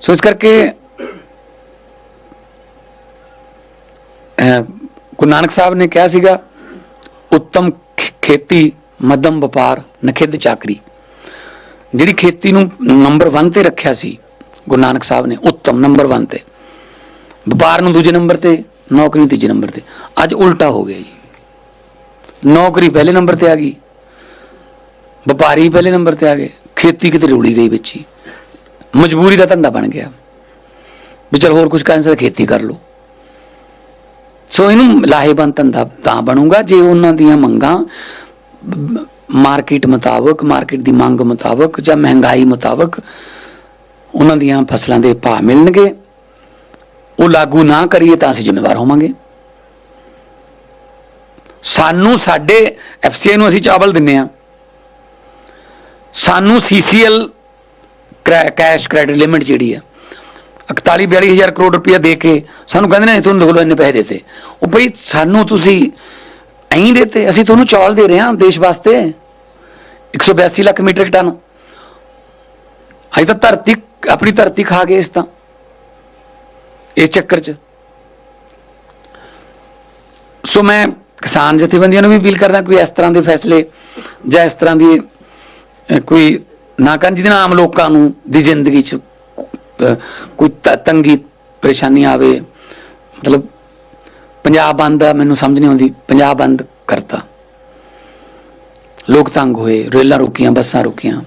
ਸੋ ਇਸ ਕਰਕੇ ਗੁਰੂ ਨਾਨਕ ਸਾਹਿਬ ਨੇ ਕਿਹਾ ਸੀਗਾ, ਉੱਤਮ ਖ- ਖੇਤੀ ਮੱਧਮ ਵਪਾਰ ਨਖਿੱਧ ਚਾਕਰੀ। ਜਿਹੜੀ ਖੇਤੀ ਨੂੰ ਨੰਬਰ 1 ਤੇ ਰੱਖਿਆ ਸੀ, ਗੁਰੂ ਨਾਨਕ ਸਾਹਿਬ ਨੇ, ਉੱਤਮ ਨੰਬਰ 1 ਤੇ। ਵਪਾਰ ਨੂੰ ਦੂਜੇ ਨੰਬਰ ਤੇ, ਨੌਕਰੀ ਨੂੰ ਤੀਜੇ ਨੰਬਰ ਤੇ। ਅੱਜ ਉਲਟਾ ਹੋ ਗਿਆ ਜੀ। ਨੌਕਰੀ ਪਹਿਲੇ ਨੰਬਰ ਤੇ ਆ ਗਈ। ਵਪਾਰੀ ਪਹਿਲੇ ਨੰਬਰ ਤੇ ਆ ਗਏ। ਖੇਤੀ ਕਿਤੇ ਰੁੜੀ ਗਈ ਵਿੱਚ ਹੀ। ਮਜਬੂਰੀ ਦਾ ਧੰਦਾ ਬਣ ਗਿਆ। ਵੀ ਚਲ ਹੋਰ ਕੁਝ ਕਰਨ ਸੇ ਖੇਤੀ ਕਰ ਲਓ। ਸੋ ਇਹਨੂੰ ਲਾਹੇਵੰਦ ਧੰਦਾ ਤਾਂ ਬਣੂਗਾ, ਜੇ ਉਹਨਾਂ ਦੀਆਂ ਮੰਗਾਂ ਮਾਰਕੀਟ ਮੁਤਾਬਕ, ਮਾਰਕੀਟ ਦੀ ਮੰਗ ਮੁਤਾਬਕ ਜਾਂ ਮਹਿੰਗਾਈ ਮੁਤਾਬਕ ਉਹਨਾਂ ਦੀਆਂ ਫਸਲਾਂ ਦੇ ਭਾਅ ਮਿਲਣਗੇ। ਉਹ ਲਾਗੂ ਨਾ ਕਰੀਏ ਤਾਂ ਅਸੀਂ ਜ਼ਿੰਮੇਵਾਰ ਹੋਵਾਂਗੇ। ਸਾਨੂੰ ਸਾਡੇ ਐਫਸੀਆਈ ਨੂੰ ਅਸੀਂ ਚਾਵਲ ਦਿੰਨੇ ਆ। ਸਾਨੂੰ ਸੀਸੀਐਲ ਕੈਸ਼ ਕ੍ਰੈਡਿਟ ਲਿਮਿਟ ਜਿਹੜੀ ਆ 41 42000 ਕਰੋੜ ਰੁਪਇਆ ਦੇ ਕੇ ਸਾਨੂੰ ਕਹਿੰਦੇ ਨੇ ਤੁਹਾਨੂੰ ਦੇਖ ਲਓ ਇੰਨੇ ਪੈਸੇ ਦਿੱਤੇ। ਉਹ ਭਈ ਸਾਨੂੰ ਤੁਸੀਂ ਐਂ ਦਿੱਤੇ, ਅਸੀਂ ਤੁਹਾਨੂੰ ਚੌਲ ਦੇ ਰਹੇ ਹਾਂ ਦੇਸ਼ ਵਾਸਤੇ। 182 ਲੱਖ ਮੀਟ੍ਰਿਕ ਟਨ ਅਸੀਂ ਤਾਂ ਧਰਤੀ, ਆਪਣੀ ਧਰਤੀ ਖਾ ਗਏ ਇਸ ਤਾਂ, ਇਸ ਚੱਕਰ 'ਚ। ਸੋ ਮੈਂ ਕਿਸਾਨ ਜਥੇਬੰਦੀਆਂ ਨੂੰ ਵੀ ਅਪੀਲ ਕਰਦਾ ਕੋਈ ਇਸ ਤਰ੍ਹਾਂ ਦੇ ਫੈਸਲੇ ਜਾਂ ਇਸ ਤਰ੍ਹਾਂ ਦੀ ਕੋਈ ਨਾ ਕਰਨ ਜਿਹਦੇ ਨਾਲ ਆਮ ਲੋਕਾਂ ਨੂੰ ਦੀ ਜ਼ਿੰਦਗੀ 'ਚ ਕੋਈ ਤੰਗੀ, ਪਰੇਸ਼ਾਨੀ ਆਵੇ। ਮਤਲਬ ਪੰਜਾਬ ਬੰਦ ਦਾ ਮੈਨੂੰ ਸਮਝ ਨਹੀਂ ਆਉਂਦੀ। ਪੰਜਾਬ ਬੰਦ ਕਰਤਾ। ਲੋਕ ਤੰਗ ਹੋਏ, ਰੇਲਾਂ ਰੁਕੀਆਂ, ਬੱਸਾਂ ਰੁਕੀਆਂ।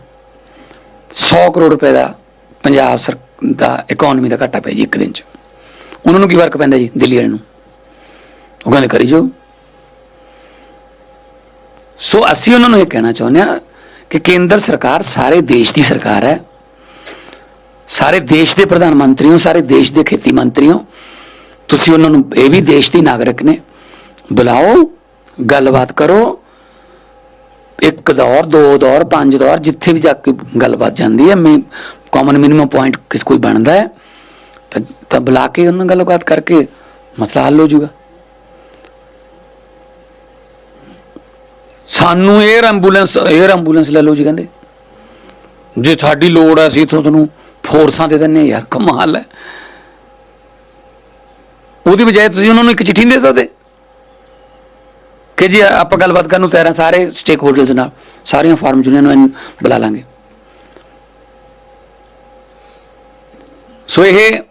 100 ਕਰੋੜ ਰੁਪਏ ਦਾ ਪੰਜਾਬ ਸਰ, ਦਾ ਇਕਨੋਮੀ ਦਾ ਘਾਟਾ ਪਿਆ ਜੀ ਇੱਕ ਦਿਨ 'ਚ। ਉਹਨਾਂ ਨੂੰ ਕੀ ਫ਼ਰਕ ਪੈਂਦਾ ਜੀ, ਦਿੱਲੀ ਵਾਲਿਆਂ ਨੂੰ? ਉਹ ਕਹਿੰਦੇ ਕਰੀ ਜੋ ਸੋ ਅਸੀਂ ਉਹਨਾਂ ਨੂੰ ਇਹ ਕਹਿਣਾ ਚਾਹੁੰਦੇ ਹਾਂ ਕਿ ਕੇਂਦਰ ਸਰਕਾਰ ਸਾਰੇ ਦੇਸ਼ ਦੀ ਸਰਕਾਰ ਹੈ। ਸਾਰੇ ਦੇਸ਼ ਦੇ ਪ੍ਰਧਾਨ ਮੰਤਰੀ ਹੋ ਸਾਰੇ ਦੇਸ਼ ਦੇ ਖੇਤੀ ਮੰਤਰੀ ਹੋ ਤੁਸੀਂ ਉਹਨਾਂ ਨੂੰ, ਇਹ ਵੀ ਦੇਸ਼ ਦੀ ਨਾਗਰਿਕ ਨੇ। ਬੁਲਾਓ, ਗੱਲਬਾਤ ਕਰੋ ਇੱਕ ਦੌਰ, ਦੋ ਦੌਰ, ਪੰਜ ਦੌਰ, ਜਿੱਥੇ ਵੀ ਜਾ ਕੇ ਗੱਲਬਾਤ ਜਾਂਦੀ ਹੈ ਮੈਂ ਕਾਮਨ ਮਿਨੀਮਮ ਪੁਆਇੰਟ ਕਿਸ ਕੋਈ ਬਣਦਾ ਹੈ, ਤਾਂ- ਬੁਲਾ ਕੇ ਉਹਨਾਂ ਨਾਲ ਗੱਲਬਾਤ ਕਰਕੇ ਮਸਲਾ ਹੱਲ ਹੋ ਜਾਊਗਾ। ਸਾਨੂੰ 에ਅਰ ਐਂਬੂਲੈਂਸ 에ਅਰ ਐਂਬੂਲੈਂਸ ਲੈ ਲਓ ਜੀ ਕਹਿੰਦੇ। ਜੇ ਸਾਡੀ ਲੋੜ ਹੈ, ਅਸੀਂ ਇੱਥੋਂ ਤੁਹਾਨੂੰ ਫੋਰਸਾਂ ਦੇ ਦਿੰਨੇ ਹਾਂ ਯਾਰ, ਕਮਾਲ ਹੈ। ਉਹਦੀ ਬਜਾਏ ਤੁਸੀਂ ਉਹਨਾਂ ਨੂੰ ਇੱਕ ਚਿੱਠੀ ਨਹੀਂ ਦੇ ਸਕਦੇ। ਕਿ ਜੀ ਆਪਾਂ ਗੱਲਬਾਤ ਕਰਨ ਨੂੰ ਤਿਆਰ ਹਾਂ ਸਾਰੇ ਸਟੇਕ ਹੋਲਡਰਸ ਨਾਲ, ਸਾਰੀਆਂ ਫਾਰਮ ਯੂਨੀਅਨ ਨੂੰ ਬੁਲਾ ਲਾਂਗੇ। ਸੋ ਇਹ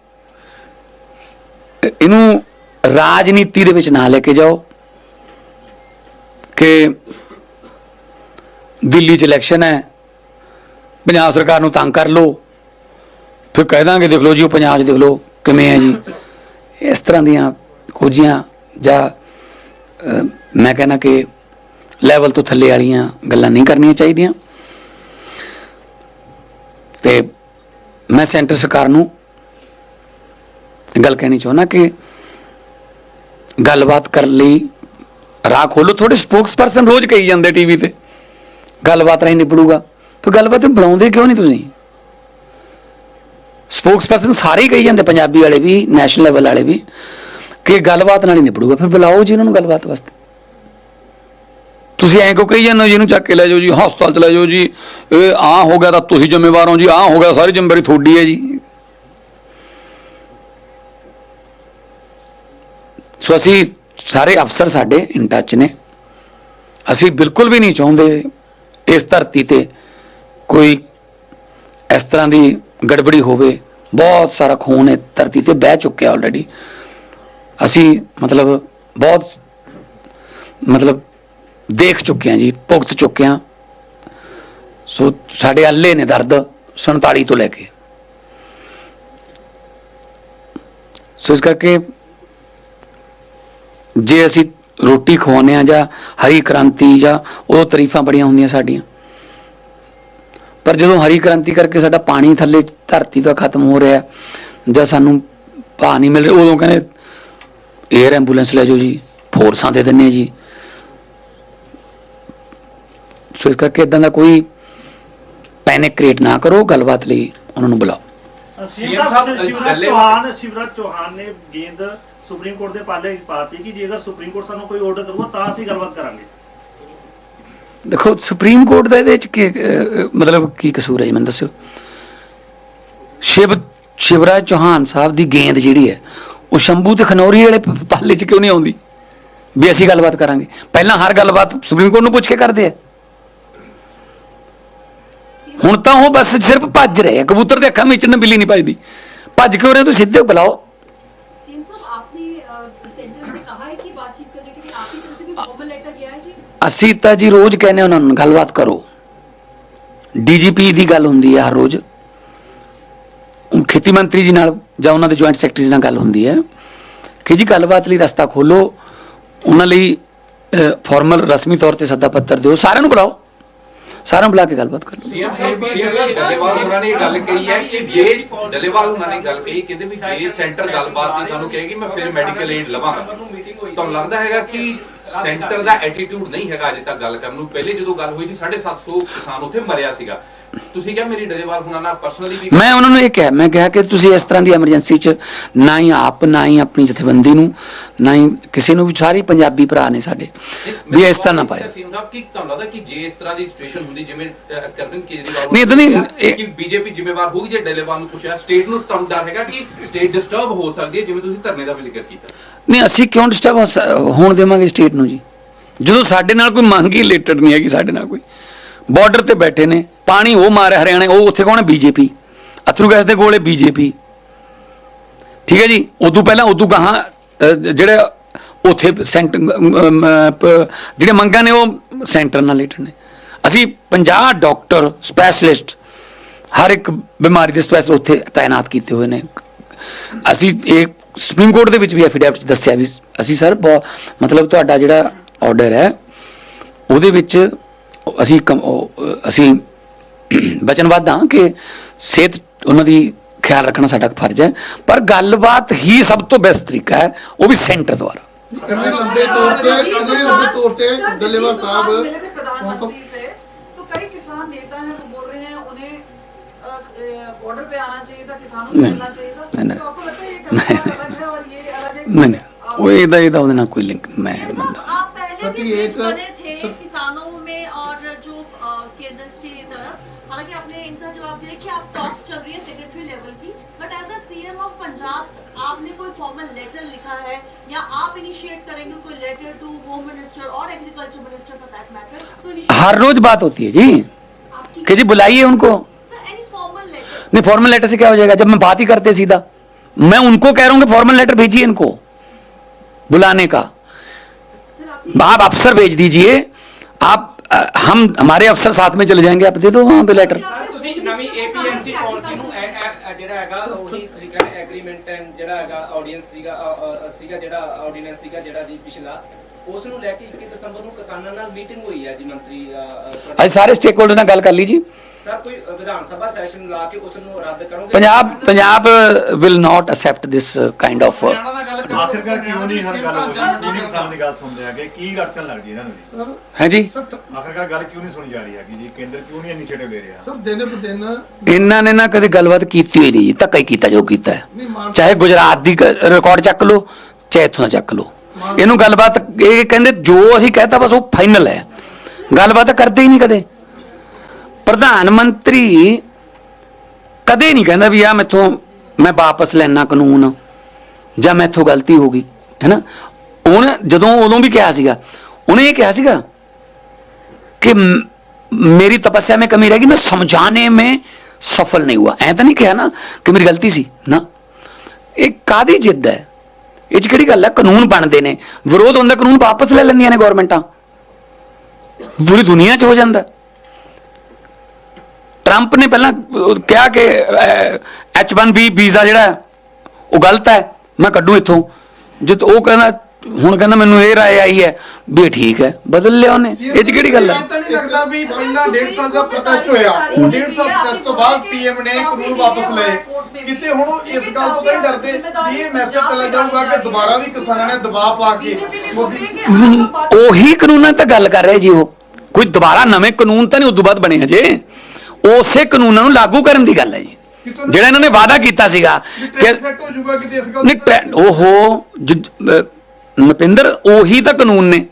ਇਹਨੂੰ ਰਾਜਨੀਤੀ ਦੇ ਵਿੱਚ ਨਾ ਲੈ ਕੇ ਜਾਓ ਕਿ ਦਿੱਲੀ 'ਚ ਇਲੈਕਸ਼ਨ ਹੈ, ਪੰਜਾਬ ਸਰਕਾਰ ਨੂੰ ਤੰਗ ਕਰ ਲਓ, ਫਿਰ ਕਹਿ ਦਾਂਗੇ ਦੇਖ ਲਓ ਜੀ ਉਹ ਪੰਜਾਬ 'ਚ ਦੇਖ ਲਓ ਕਿਵੇਂ ਹੈ ਜੀ। ਇਸ ਤਰ੍ਹਾਂ ਦੀਆਂ ਖੋਜੀਆਂ ਜਾਂ ਮੈਂ ਕਹਿੰਦਾ ਕਿ ਲੈਵਲ ਤੋਂ ਥੱਲੇ ਵਾਲੀਆਂ ਗੱਲਾਂ ਨਹੀਂ ਕਰਨੀਆਂ ਚਾਹੀਦੀਆਂ। ਤੇ ਮੈਂ ਸੈਂਟਰ ਸਰਕਾਰ ਨੂੰ ਗੱਲ ਕਹਿਣੀ ਚਾਹੁੰਦਾ ਕਿ ਗੱਲਬਾਤ ਕਰਨ ਲਈ ਰਾਹ ਖੋਲੋ ਥੋੜੇ ਸਪੋਕਸਪਰਸਨ ਰੋਜ਼ ਕਹੀ ਜਾਂਦੇ ਟੀਵੀ ਤੇ, ਗੱਲਬਾਤ ਨਹੀਂ ਨਿਬੜੂਗਾ। ਤਾਂ ਗੱਲਬਾਤ ਬਣਾਉਂਦੇ ਕਿਉਂ ਨਹੀਂ ਤੁਸੀਂ? ਸਪੋਕਸਪਰਸਨ ਸਾਰੇ ਹੀ ਕਹੀ ਜਾਂਦੇ, ਪੰਜਾਬੀ ਵਾਲੇ ਵੀ ਨੈਸ਼ਨਲ ਲੈਵਲ ਵਾਲੇ ਵੀ, ਕਿ ਗੱਲਬਾਤ ਨਾਲ ਹੀ ਨਿਬੜੂਗਾ। ਫਿਰ ਬੁਲਾਓ ਜੀ ਉਹਨਾਂ ਨੂੰ ਗੱਲਬਾਤ ਵਾਸਤੇ। ਤੁਸੀਂ ਐਂ ਕਿਉਂ ਕਹੀ ਜਾਂਦੇ ਜਿਹਨੂੰ ਚੱਕ ਕੇ ਲੈ ਜਾਓ ਜੀ, ਹਸਪਤਾਲ ਚ ਲੈ ਜਾਓ ਜੀ, ਇਹ ਆ ਹੋ ਗਿਆ ਤਾਂ ਤੁਸੀਂ ਜ਼ਿੰਮੇਵਾਰ ਹੋ ਜੀ ਆ ਹੋ ਗਿਆ ਸਾਰੀ ਜ਼ਿੰਮੇਵਾਰੀ ਤੁਹਾਡੀ ਹੈ ਜੀ। ਸੋ ਅਸੀਂ ਸਾਰੇ ਅਫਸਰ ਸਾਡੇ ਇਨ ਟੱਚ ਨੇ। ਅਸੀਂ ਬਿਲਕੁਲ ਵੀ ਨਹੀਂ ਚਾਹੁੰਦੇ ਇਸ ਧਰਤੀ ਤੇ ਕੋਈ ਇਸ ਤਰ੍ਹਾਂ ਦੀ ਗੜਬੜੀ ਹੋਵੇ। ਬਹੁਤ ਸਾਰਾ ਖੂਨ ਹੈ ਧਰਤੀ ਤੇ ਬਹਿ ਚੁੱਕਿਆ ਆਲਰੇਡੀ ਅਸੀਂ ਮਤਲਬ ਬਹੁਤ ਮਤਲਬ ਦੇਖ ਚੁੱਕੇ ਹਾਂ ਜੀ, ਭੁਗਤ ਚੁੱਕੇ ਹਾਂ। ਸੋ ਸਾਡੇ ਅੱਲੇ ਨੇ ਦਰਦ 47 ਤੋਂ ਲੈ ਕੇ। ਸੋ ਇਸ ਕਰਕੇ ਜੇ ਅਸੀਂ ਰੋਟੀ ਖਵਾਉਂਦੇ ਆ ਜਾਂ ਹਰੀ ਕ੍ਰਾਂਤੀ ਜਾਂ ਉਹ ਤਾਰੀਫਾਂ ਬੜੀਆਂ ਹੁੰਦੀਆਂ ਸਾਡੀਆਂ, ਪਰ ਜਦੋਂ ਹਰੀ ਕ੍ਰਾਂਤੀ ਕਰਕੇ ਸਾਡਾ ਪਾਣੀ ਥੱਲੇ ਧਰਤੀ ਤੋਂ ਖਤਮ ਹੋ ਰਿਹਾ ਜਾਂ ਸਾਨੂੰ ਭਾਅ ਨਹੀਂ ਮਿਲ ਰਿਹਾ, ਉਦੋਂ ਕਹਿੰਦੇ 에ਅਰ ਐਂਬੂਲੈਂਸ ਲੈ ਜਾਓ ਜੀ, ਫੋਰਸਾਂ ਦੇ ਦਿੰਨੇ ਜੀ। ਸੋ ਇਸ ਕਰਕੇ ਇਦਾਂ ਦਾ ਕੋਈ ਪੈਨਿਕ ਕ੍ਰੀਏਟ ਨਾ ਕਰੋ ਗੱਲਬਾਤ ਲਈ ਉਹਨਾਂ ਨੂੰ ਬੁਲਾਓ।
ਸੀਐਮ ਸਾਹਿਬ ਸ਼ਿਵਰਾਜ ਚੌਹਾਨ ਸ਼ਿਵਰਾਜ ਚੌਹਾਨ ਨੇ ਗੇਂਦ ਸੁਪਰੀਮ ਕੋਰਟ ਦੇ ਪਾਲੇ ਪਾਤੀ ਕਿ ਜੇਕਰ ਸੁਪਰੀਮ ਕੋਰਟ ਸਾਨੂੰ ਕੋਈ ਆਰਡਰ ਕਰੂਗਾ ਤਾਂ ਅਸੀਂ ਗੱਲਬਾਤ ਕਰਾਂਗੇ।
ਦੇਖੋ ਸੁਪਰੀਮ ਕੋਰਟ ਦਾ ਇਹਦੇ ਵਿੱਚ ਕੀ ਮਤਲਬ ਕੀ ਕਸੂਰ ਹੈ ਜੀ ਮੈਨੂੰ ਦੱਸਿਓ। ਸ਼ਿਵ ਸ਼ਿਵਰਾਜ ਚੌਹਾਨ ਸਾਹਿਬ ਦੀ ਗੇਂਦ ਜਿਹੜੀ ਹੈ ਉਹ ਸ਼ੰਭੂ ਤੇ ਖਨੌਰੀ ਵਾਲੇ ਪਾਲੇ 'ਚ ਕਿਉਂ ਨਹੀਂ ਆਉਂਦੀ? ਵੀ ਅਸੀਂ ਗੱਲਬਾਤ ਕਰਾਂਗੇ। ਪਹਿਲਾਂ ਹਰ ਗੱਲਬਾਤ ਸੁਪਰੀਮ ਕੋਰਟ ਨੂੰ ਪੁੱਛ ਕੇ ਕਰਦੇ ਆ। ਹੁਣ ਤਾਂ ਉਹ ਬਸ ਸਿਰਫ ਭੱਜ ਰਹੇ ਆ। ਕਬੂਤਰ ਦੇ ਅੱਖਾਂ ਵਿੱਚ ਬਿੱਲੀ ਨਹੀਂ ਭੱਜਦੀ। ਭੱਜ ਕੇ ਉਹਨੇ ਤੋਂ ਸਿੱਧੇ ਬੁਲਾਓ। ਅਸੀਂ ਤਾਂ ਜੀ ਰੋਜ਼ ਕਹਿੰਨੇ ਉਹਨਾਂ ਨੂੰ ਗੱਲਬਾਤ ਕਰੋ। ਡੀਜੀਪੀ ਦੀ ਗੱਲ ਹੁੰਦੀ ਹੈ ਹਰ ਰੋਜ਼। ਖੇਤੀ ਮੰਤਰੀ ਜੀ ਨਾਲ ਜਾਂ ਉਹਨਾਂ ਦੇ ਜੁਆਇੰਟ ਸੈਕਟਰੀ ਨਾਲ ਗੱਲ ਹੁੰਦੀ ਹੈ। ਕਿ ਜੀ ਗੱਲਬਾਤ ਲਈ ਰਸਤਾ ਖੋਲੋ। ਉਹਨਾਂ ਲਈ ਫਾਰਮਲ ਰਸਮੀ ਤੌਰ ਤੇ ਸੱਦਾ ਪੱਤਰ ਦਿਓ। ਸਾਰਿਆਂ ਨੂੰ ਬੁਲਾਓ। ਸਾਰਿਆਂ ਬੁਲਾ ਕੇ ਗੱਲਬਾਤ ਕਰੋ
ਸੀਐਮ ਡੱਲੇਵਾਲ ਉਹਨਾਂ ਨੇ ਇਹ ਗੱਲ ਕਹੀ ਹੈ ਕਿ ਜੇ ਡੱਲੇਵਾਲ ਉਹਨਾਂ ਨੇ ਗੱਲ ਕਹੀ, ਕਹਿੰਦੇ ਵੀ ਜੇ ਸੈਂਟਰ ਗੱਲਬਾਤ ਦੀ ਸਾਨੂੰ ਕਹੇਗੀ, ਮੈਂ ਫਿਰ ਮੈਡੀਕਲ ਏਡ ਲਵਾਂਗਾ। ਤੁਹਾਨੂੰ ਲੱਗਦਾ ਹੈਗਾ ਕਿ ਸੈਂਟਰ ਦਾ ਐਟੀਟਿਊਡ ਨਹੀਂ ਹੈਗਾ ਅਜੇ ਤੱਕ ਗੱਲ ਕਰਨ ਨੂੰ? ਪਹਿਲੇ ਜਦੋਂ ਗੱਲ ਹੋਈ ਸੀ 750 ਕਿਸਾਨ ਉੱਥੇ ਮਰਿਆ ਸੀਗਾ। ਤੁਸੀਂ ਕਿਹਾ ਮੇਰੀ ਡੱਲੇਵਾਲ ਉਹਨਾਂ ਨਾਲ ਪਰਸਨਲੀ ਵੀ
ਮੈਂ ਉਹਨਾਂ ਨੂੰ ਇਹ ਕਿਹਾ ਮੈਂ ਕਿਹਾ ਕਿ ਤੁਸੀਂ ਇਸ ਤਰ੍ਹਾਂ ਦੀ ਐਮਰਜੈਂਸੀ 'ਚ ਨਾ ਹੀ ਆਪ ਨਾ ਹੀ ਆਪਣੀ ਜਥੇਬੰਦੀ ਨੂੰ ਨਾ ਹੀ ਕਿਸੇ ਨੂੰ ਵੀ ਸਾਰੇ ਪੰਜਾਬੀ ਭਰਾ ਨੇ ਸਾਡੇ। ਵੀ ਇਸ ਤਰ੍ਹਾਂ ਨਾ
ਸੀਐਮ ਸਾਹਿਬ ਕੀ ਤੁਹਾਨੂੰ ਲੱਗਦਾ ਕਿ ਜੇ ਇਸ ਤਰ੍ਹਾਂ ਦੀ ਸਿਚੁਏਸ਼ਨ ਹੁੰਦੀ ਜਿਵੇਂ ਅਰਵਿੰਦ ਕੇਜਰੀਵਾਲ
ਨਹੀਂ, ਇੱਦਾਂ ਨਹੀਂ,
ਕਿ ਬੀਜੇਪੀ ਜ਼ਿੰਮੇਵਾਰ ਹੋਊਗੀ ਜੇ ਡੱਲੇਵਾਲ ਨੂੰ ਪੁੱਛਿਆ ਸਟੇਟ ਨੂੰ ਤੁਹਾਨੂੰ ਡਰ ਹੈਗਾ ਕਿ ਸਟੇਟ ਡਿਸਟਰਬ ਹੋ ਸਕਦੀ ਹੈ ਜਿਵੇਂ ਤੁਸੀਂ ਧਰਨੇ ਦਾ ਵੀ ਜ਼ਿਕਰ ਕੀਤਾ।
ਨਹੀਂ ਅਸੀਂ ਕਿਉਂ ਡਿਸਟਰਬ ਹੋਣ ਦੇਵਾਂਗੇ ਸਟੇਟ ਨੂੰ ਜੀ? ਜਦੋਂ ਸਾਡੇ ਨਾਲ ਕੋਈ ਮੰਗ ਹੀ ਰਿਲੇਟਡ ਨਹੀਂ ਹੈਗੀ ਸਾਡੇ ਨਾਲ ਕੋਈ। ਬਾਰਡਰ ਤੇ ਬੈਠੇ ਨੇ, ਪਾਣੀ ਉਹ ਮਾਰਿਆ ਹਰਿਆਣਾ, ਉਹ ਉੱਥੇ ਕੌਣ ਹੈ? ਬੀਜੇਪੀ। ਅਥਰੂ ਗੈਸ ਦੇ ਕੋਲੇ ਬੀਜੇਪੀ। ਠੀਕ ਹੈ ਜੀ? ਉਦੋਂ ਪਹਿਲਾਂ ਉਦੋਂ ਗਾਹਾਂ ਜਿਹੜੇ ਉੱਥੇ ਸੈਂਟਰ ਜਿਹੜੇ ਮੰਗਾਂ ਨੇ, ਉਹ ਸੈਂਟਰ ਨਾਲ ਰਿਲੇਟਡ ਨੇ। ਅਸੀਂ 50 ਡਾਕਟਰ, ਸਪੈਸ਼ਲਿਸਟ, ਹਰ ਇੱਕ ਬਿਮਾਰੀ ਦੇ ਸਪੈਸ਼ਲ ਉੱਥੇ ਤਾਇਨਾਤ ਕੀਤੇ ਹੋਏ ਨੇ। ਅਸੀਂ ਇਹ ਸੁਪਰੀਮ ਕੋਰਟ ਦੇ ਵਿੱਚ ਵੀ ਐਫੀਡੈਵਿਟ ਦੱਸਿਆ ਵੀ ਅਸੀਂ, ਸਰ ਮਤਲਬ ਤੁਹਾਡਾ ਜਿਹੜਾ ਆਰਡਰ ਹੈ, ਉਹਦੇ ਵਿੱਚ ਅਸੀਂ ਅਸੀਂ ਵਚਨਬੱਧ ਹਾਂ ਕਿ ਸਿਹਤ ਉਹਨਾਂ ਦੀ ਖਿਆਲ ਰੱਖਣਾ ਸਾਡਾ ਫਰਜ਼ ਹੈ। ਪਰ ਗੱਲਬਾਤ ਹੀ ਸਭ ਤੋਂ ਬੈਸਟ ਤਰੀਕਾ ਹੈ ਉਹ ਵੀ ਸੈਂਟਰ ਦੁਆਰਾ।
ਕਰਨੇ ਲੰਬੇ ਤੌਰ ਤੇ ਕਰਨੇ ਲੰਬੇ ਤੌਰ ਤੇ ਡੱਲੇਵਾਲ ਸਾਹਿਬ। ਪ੍ਰਧਾਨ
ਮੰਤਰੀ ਸੇ तो कई किसान नेता हैं वो बोल रहे हैं उन्हें बॉर्डर पे आना
ਇਹਦਾ ਇਹਦਾ ਉਹਦੇ ਨਾਲ ਕੋਈ ਲਿੰਕ ਮੈਂ
38 थे किसानों में और जो केंद्र की तरफ़ हालाँकि आपने इनका जवाब दिया कि आप टॉक्स चल रही है सेक्रेटरी लेवल की but as a CM of Punjab आपने कोई फॉर्मल लेटर लिखा है या आप इनिशिएट करेंगे कोई लेटर टू होम मिनिस्टर और agriculture minister for that matter
हर रोज बात होती है जी। कि जी बुलाइए उनको। नहीं फॉर्मल लेटर से क्या हो जाएगा? जब मैं बात ही करते सीधा। मैं उनको कह रहा हूँ कि फॉर्मल लेटर भेजिए इनको बुलाने का। आप अफसर भेज दीजिए आप आ, हम हमारे अफसर साथ में चले जाएंगे आप दे दो वहां पे लेटर
ਸਾਰੇ
ਸਟੇਕ ਹੋਲਡਰ ਨਾਲ ਗੱਲ ਕਰ ਲਈ ਜੀ Punjab Punjab will not accept this kind of
ਆਖਿਰਕਾਰ ਕਿਉਂ ਨਹੀਂ ਹਰ ਗੱਲ ਨਹੀਂ? ਕਿਸਾਨ ਦੀ ਗੱਲ ਸੁਣਦੇ ਹੈਗੇ? ਕੀ ਅੜਚਨ ਲੱਗਦੀ ਇਹਨਾਂ ਨੂੰ ਜੀ?
ਸਰ
ਆਖਿਰਕਾਰ ਗੱਲ ਕਿਉਂ ਨਹੀਂ ਸੁਣੀ ਜਾ ਰਹੀ ਹੈਗੀ ਜੀ? ਕੇਂਦਰ ਕਿਉਂ ਨਹੀਂ ਇਨੀਸ਼ੀਏਟਿਵ ਲੈ ਰਿਹਾ?
ਸਰ ਦਿਨ ਬ ਦਿਨ
ਇਹਨਾਂ ਨੇ ਨਾ ਕਦੇ ਗੱਲਬਾਤ ਕੀਤੀ ਹੋਈ ਨਹੀਂ ਜੀ। ਧੱਕਾ ਹੀ ਕੀਤਾ ਜੋ ਕੀਤਾ ਚਾਹੇ ਗੁਜਰਾਤ ਦੀ ਰਿਕਾਰਡ ਚੱਕ ਲਓ ਚਾਹੇ ਇੱਥੋਂ ਦਾ ਚੱਕ ਲਓ। ਇਹਨੂੰ ਗੱਲਬਾਤ ਇਹ ਕਹਿੰਦੇ ਜੋ ਅਸੀਂ ਕਹਤਾ ਬਸ ਉਹ ਫਾਈਨਲ ਹੈ। ਗੱਲਬਾਤ ਕਰਦੇ ਹੀ ਨਹੀਂ ਕਦੇ। ਪ੍ਰਧਾਨ ਮੰਤਰੀ ਕਦੇ ਨਹੀਂ ਕਹਿੰਦਾ ਵੀ ਆ ਮੈਥੋਂ ਮੈਂ ਵਾਪਸ ਲੈਣਾ ਕਾਨੂੰਨ। ਜਾਂ ਮੈਥੋਂ ਗਲਤੀ ਹੋ ਗਈ ਹੈਨਾ ਉਹਨੇ ਜਦੋਂ ਉਦੋਂ ਵੀ ਕਿਹਾ ਸੀਗਾ ਉਹਨੇ ਇਹ ਕਿਹਾ ਸੀਗਾ कि म- मेरी तपस्या में कमी रहेगी मैं समझाने में सफल नहीं हुआ ऐ ਤਾਂ ਨਹੀਂ ਕਿਹਾ ਨਾ ਕਿ ਮੇਰੀ ਗਲਤੀ ਸੀ ਨਾ ਇਹ ਕਾਦੀ ਜਿੱਦ ਹੈ ਇਹ ਚ ਕਿਹੜੀ ਗੱਲ ਹੈ ਕਾਨੂੰਨ ਬਣਦੇ ਨੇ ਵਿਰੋਧ ਹੁੰਦਾ ਕਾਨੂੰਨ ਵਾਪਸ ਲੈ ਲੈਂਦੀਆਂ ਨੇ ਗਵਰਨਮੈਂਟਾਂ ਪੂਰੀ ਦੁਨੀਆ 'ਚ ਹੋ ਜਾਂਦਾ ਹੈ। ਟਰੰਪ ਨੇ ਪਹਿਲਾਂ ਅਹ, ਕਿਹਾ ਕਿ H1B ਵੀਜ਼ਾ ਜਿਹੜਾ ਹੈ, ਉਹ ਗਲਤ ਹੈ ਮੈਂ ਕੱਢੂ ਇੱਥੋਂ। ਜਦ ਉਹ ਕਹਿੰਦਾ ਹੁਣ ਕਹਿੰਦਾ ਮੈਨੂੰ ਇਹ ਰਾਏ ਆਈ ਹੈ ਵੀ ਇਹ ਠੀਕ ਹੈ ਬਦਲ ਲਿਆ ਉਹਨੇ। ਇਹ ਚ ਕਿਹੜੀ ਗੱਲ ਹੈ
ਤਾਂ ਨਹੀਂ ਲੱਗਦਾ ਵੀ ਪਹਿਲਾਂ 1.5 ਸਾਲ ਦਾ ਪ੍ਰੋਟੈਸਟ ਹੋਇਆ। ਉਹ 1.5 ਸਾਲ ਪ੍ਰੋਟੈਸਟ ਤੋਂ ਬਾਅਦ ਪੀਐਮ ਨੇ ਕਾਨੂੰਨ ਵਾਪਸ ਲਏ। ਕਿਤੇ ਹੁਣ ਉਹ ਇਸ ਗੱਲ ਤੋਂ ਤਾਂ ਨਹੀਂ ਡਰਦੇ ਵੀ ਇਹ ਮੈਸੇਜ ਚਲਾ ਜਾਊਗਾ ਕਿ ਦੁਬਾਰਾ ਵੀ ਕਿਸਾਨਾਂ ਨੇ ਦਬਾਅ ਪਾ ਕੇ ਮੋਦੀ
ਉਹੀ ਕਾਨੂੰਨਾਂ ਤੇ ਗੱਲ ਕਰ ਰਹੇ ਜੀ ਉਹ। ਕੋਈ ਦੁਬਾਰਾ ਨਵੇਂ ਕਾਨੂੰਨ ਤਾਂ ਨਹੀਂ ਉਦੋਂ ਬਾਅਦ ਬਣੇ ਹਜੇ। ਉਸੇ ਕਾਨੂੰਨਾਂ ਨੂੰ ਲਾਗੂ ਕਰਨ ਦੀ ਗੱਲ ਹੈ ਜੀ। ਜਿਹੜਾ ਇਹਨਾਂ ਨੇ ਵਾਅਦਾ ਕੀਤਾ ਸੀਗਾ ਕਿ
ਸੈੱਟ ਹੋ ਜਾਊਗਾ ਕਿਤੇ ਇਸ ਗੱਲ
ਨਹੀਂ ਓਹੋ ਨਪਿੰਦਰ ਉਹੀ ਤਾਂ ਕਾਨੂੰਨ ਨੇ।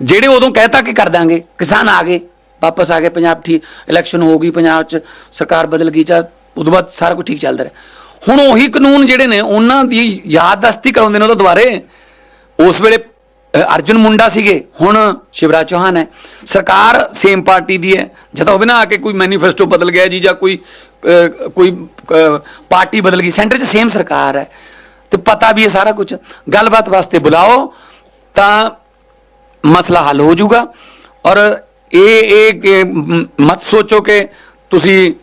ਜਿਹੜੇ ਉਦੋਂ ਕਹਿਤਾ ਕਿ ਕਰ ਦਾਂਗੇ ਕਿਸਾਨ ਆ ਗਏ ਵਾਪਸ ਆ ਗਏ ਪੰਜਾਬ ਠੀਕ ਇਲੈਕਸ਼ਨ ਹੋ ਗਈ ਪੰਜਾਬ 'ਚ ਸਰਕਾਰ ਬਦਲ ਗਈ ਚਾ ਉਦੋਂ ਬਾਅਦ ਸਾਰਾ ਕੁਝ ਠੀਕ ਚੱਲਦਾ ਰਿਹਾ। ਹੁਣ ਉਹੀ ਕਾਨੂੰਨ ਜਿਹੜੇ ਨੇ ਉਹਨਾਂ ਦੀ ਯਾਦਦਾਸ਼ਤੀ ਕਰਾਉਂਦੇ ਨੇ ਉਹ ਦੁਬਾਰੇ ਉਸ ਵੇਲੇ ਅਰਜੁਨ ਮੁੰਡਾ ਸੀਗੇ ਹੁਣ ਸ਼ਿਵਰਾਜ ਚੌਹਾਨ ਹੈ। ਸਰਕਾਰ ਸੇਮ ਪਾਰਟੀ ਦੀ ਹੈ ਜਦੋਂ ਹੋਵੇ ਨਾ ਆ ਕੇ ਕੋਈ ਮੈਨੀਫੈਸਟੋ ਬਦਲ ਗਿਆ ਜੀ ਜਾਂ ਕੋਈ ਕੋਈ ਪਾਰਟੀ ਬਦਲ ਗਈ ਸੈਂਟਰ 'ਚ ਸੇਮ ਸਰਕਾਰ ਹੈ। ਤੇ ਪਤਾ ਵੀ ਹੈ ਸਾਰਾ ਕੁਝ ਗੱਲਬਾਤ ਵਾਸਤੇ ਬੁਲਾਓ ਤਾਂ ਮਸਲਾ ਹੱਲ ਹੋ ਜਾਊਗਾ। ਔਰ ਇਹ ਇਹ ਮਤ ਸੋਚੋ ਕਿ ਤੁਸੀਂ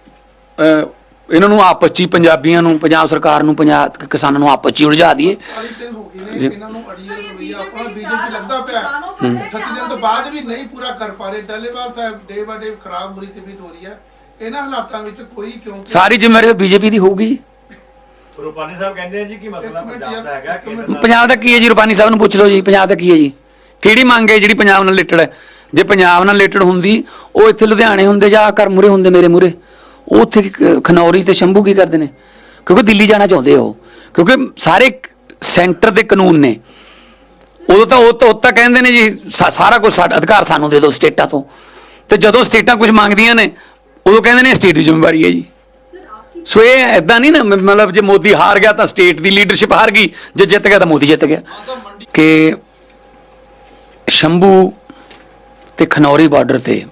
ਇਹਨਾਂ ਨੂੰ ਆਪਸ 'ਚ ਹੀ ਪੰਜਾਬੀਆਂ ਨੂੰ ਪੰਜਾਬ ਸਰਕਾਰ ਨੂੰ ਪੰਜਾਬ ਕਿਸਾਨਾਂ ਨੂੰ ਆਪਸ 'ਚ ਹੀ ਉਲਝਾ ਦਈਏ।
ਇਹਨਾਂ ਨੂੰ ਅੜੀਅਲ ਰਵਈਆ ਆਪਣਾ ਬੀਜੇਪੀ ਲੱਗਦਾ ਪਿਆ। 38 ਦਿਨ ਤੋਂ ਬਾਅਦ ਵੀ ਨਹੀਂ ਪੂਰਾ ਕਰ ਪਾ ਰਹੇ। ਡੱਲੇਵਾਲ ਸਾਹਿਬ ਡੇ ਬਾਏ ਡੇ ਖਰਾਬ ਬੁਰੀ ਹੋ ਰਹੀ ਹੈ। ਇਹਨਾਂ ਹਾਲਾਤਾਂ ਵਿੱਚ ਕੋਈ ਕਿਉਂਕਿ
ਸਾਰੀ ਜ਼ਿੰਮੇਵਾਰੀ ਬੀਜੇਪੀ ਦੀ ਹੋਊਗੀ ਜੀ।
ਰੂਪਾਨੀ ਸਾਹਿਬ ਕਹਿੰਦੇ ਆ ਜੀ ਕਿ ਮਸਲਾ ਪੰਜਾਬ ਦਾ ਹੈਗਾ। ਨਾਲ
ਪੰਜਾਬ ਦਾ ਕੀ ਹੈ ਜੀ? ਰੂਪਾਨੀ ਸਾਹਿਬ ਨੂੰ ਪੁੱਛ ਲਓ ਜੀ ਪੰਜਾਬ ਦਾ ਕੀ ਹੈ ਜੀ? ਕਿਹੜੀ ਮੰਗ ਹੈ ਜਿਹੜੀ ਪੰਜਾਬ ਨਾਲ ਰਿਲੇਟਡ ਹੈ? ਜੇ ਪੰਜਾਬ ਨਾਲ ਰਿਲੇਟਡ ਹੁੰਦੀ ਉਹ ਇੱਥੇ ਲੁਧਿਆਣੇ ਹੁੰਦੇ ਜਾਂ ਘਰ ਮੂਰੇ ਹੁੰਦੇ ਮੇਰੇ ਮੂਰੇ ਉਹ ਉੱਥੇ ਕੀ- ਖਨੌਰੀ ਤੇ ਸ਼ੰਭੂ ਕੀ ਕਰਦੇ ਨੇ? ਕਿਉਂਕਿ ਦਿੱਲੀ ਜਾਣਾ ਚਾਹੁੰਦੇ ਆ ਉਹ। ਕਿਉਂਕਿ ਸਾਰੇ ਸੈਂਟਰ ਦੇ ਕਾਨੂੰਨ ਨੇ। ਉਦੋਂ ਤਾਂ ਉਹ ਤਾਂ ਉਹ ਤਾਂ ਕਹਿੰਦੇ ਨੇ ਜੀ ਸਾ- ਸਾਰਾ ਕੁਝ ਸਾਡਾ ਅਧਿਕਾਰ ਸਾਨੂੰ ਦੇ ਦਿਓ ਸਟੇਟਾਂ ਤੋਂ। ਤੇ ਜਦੋਂ ਸਟੇਟਾਂ ਕੁਝ ਮੰਗਦੀਆਂ ਨੇ ਉਦੋਂ ਕਹਿੰਦੇ ਨੇ ਸਟੇਟ ਦੀ ਜ਼ਿੰਮੇਵਾਰੀ ਹੈ ਜੀ। ਸੋ ਇਹ ਐਦਾਂ ਨਹੀਂ ਨਾ ਮਤਲਬ ਜੇ ਮੋਦੀ ਹਾਰ ਗਿਆ ਤਾਂ ਸਟੇਟ ਦੀ ਲੀਡਰਸ਼ਿਪ ਹਾਰ ਗਈ, ਜੇ ਜਿੱਤ ਗਿਆ ਤਾਂ ਮੋਦੀ ਜਿੱਤ ਗਿਆ। ਕਿ ਸ਼ੰਭੂ ਤੇ ਖਨੌਰੀ ਬਾਰਡਰ ਤੇ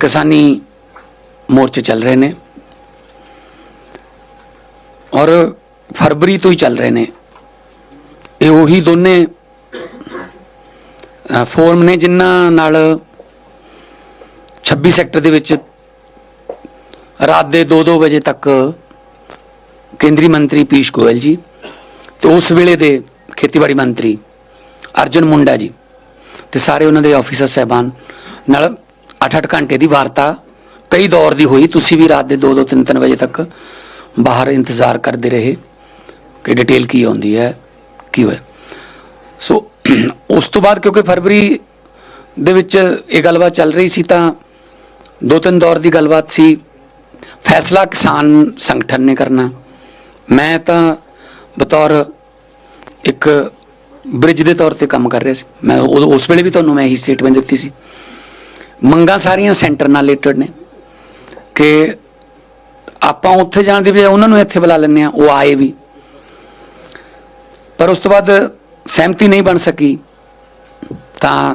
ਕਿਸਾਨੀ ਮੋਰਚੇ ਚੱਲ ਰਹੇ ਨੇ। ਔਰ ਫਰਵਰੀ ਤੋਂ ਹੀ ਚੱਲ ਰਹੇ ਨੇ। ਇਹ ਉਹੀ ਦੋਨੇ ਫੋਰਮ ਨੇ ਜਿਨ੍ਹਾਂ ਨਾਲ 26 ਸੈਕਟਰ ਦੇ ਵਿੱਚ ਰਾਤ ਦੇ 2-2 ਵਜੇ ਤੱਕ ਕੇਂਦਰੀ ਮੰਤਰੀ ਪੀਸ਼ ਗੋਇਲ ਜੀ ਤੇ ਉਸ ਵੇਲੇ ਦੇ ਖੇਤੀਬਾੜੀ ਮੰਤਰੀ ਅਰਜੁਨ ਮੁੰਡਾ ਜੀ ਤੇ ਸਾਰੇ ਉਹਨਾਂ ਦੇ ਆਫੀਸਰ ਸਹਿਬਾਨ ਨਾਲ 8-8 ਘੰਟੇ ਦੀ ਵਾਰਤਾ ਕਈ ਦੌਰ ਦੀ ਹੋਈ। ਤੁਸੀਂ ਵੀ ਰਾਤ ਦੇ 2-2 3-3 ਵਜੇ ਤੱਕ ਬਾਹਰ ਇੰਤਜ਼ਾਰ ਕਰਦੇ ਰਹੇ ਕਿ ਡਿਟੇਲ ਕੀ ਆਉਂਦੀ ਹੈ, ਕੀ ਹੋਇਆ। ਸੋ, ਉਸ ਤੋਂ ਬਾਅਦ ਕਿਉਂਕਿ ਫਰਵਰੀ ਦੇ ਵਿੱਚ ਇਹ ਗੱਲਬਾਤ ਚੱਲ ਰਹੀ ਸੀ ਤਾਂ ਦੋ ਤਿੰਨ ਦੌਰ ਦੀ ਗੱਲਬਾਤ ਸੀ। ਫੈਸਲਾ ਕਿਸਾਨ ਸੰਗਠਨ ਨੇ ਕਰਨਾ। ਮੈਂ ਤਾਂ ਬਤੌਰ ਇੱਕ ਬ੍ਰਿਜ ਦੇ ਤੌਰ ਤੇ ਕੰਮ ਕਰ ਰਿਹਾ ਸੀ। ਮੈਂ ਉਦੋਂ- ਉਸ ਵੇਲੇ ਵੀ ਤੁਹਾਨੂੰ ਮੈਂ ਇਹੀ ਸਟੇਟਮੈਂਟ ਦਿੱਤੀ ਸੀ। ਮੰਗਾਂ ਸਾਰੀਆਂ ਸੈਂਟਰ ਨਾਲ ਰਿਲੇਟਡ ਨੇ ਕਿ ਆਪਾਂ ਉੱਥੇ ਜਾਣ ਦੀ ਬਜਾਏ ਉਹਨਾਂ ਨੂੰ ਇੱਥੇ ਬੁਲਾ ਲੈਂਦੇ ਆ ਉਹ ਆਏ ਵੀ। ਪਰ ਉਸ ਤੋਂ ਬਾਅਦ ਸਹਿਮਤੀ ਨਹੀਂ ਬਣ ਸਕੀ ਤਾਂ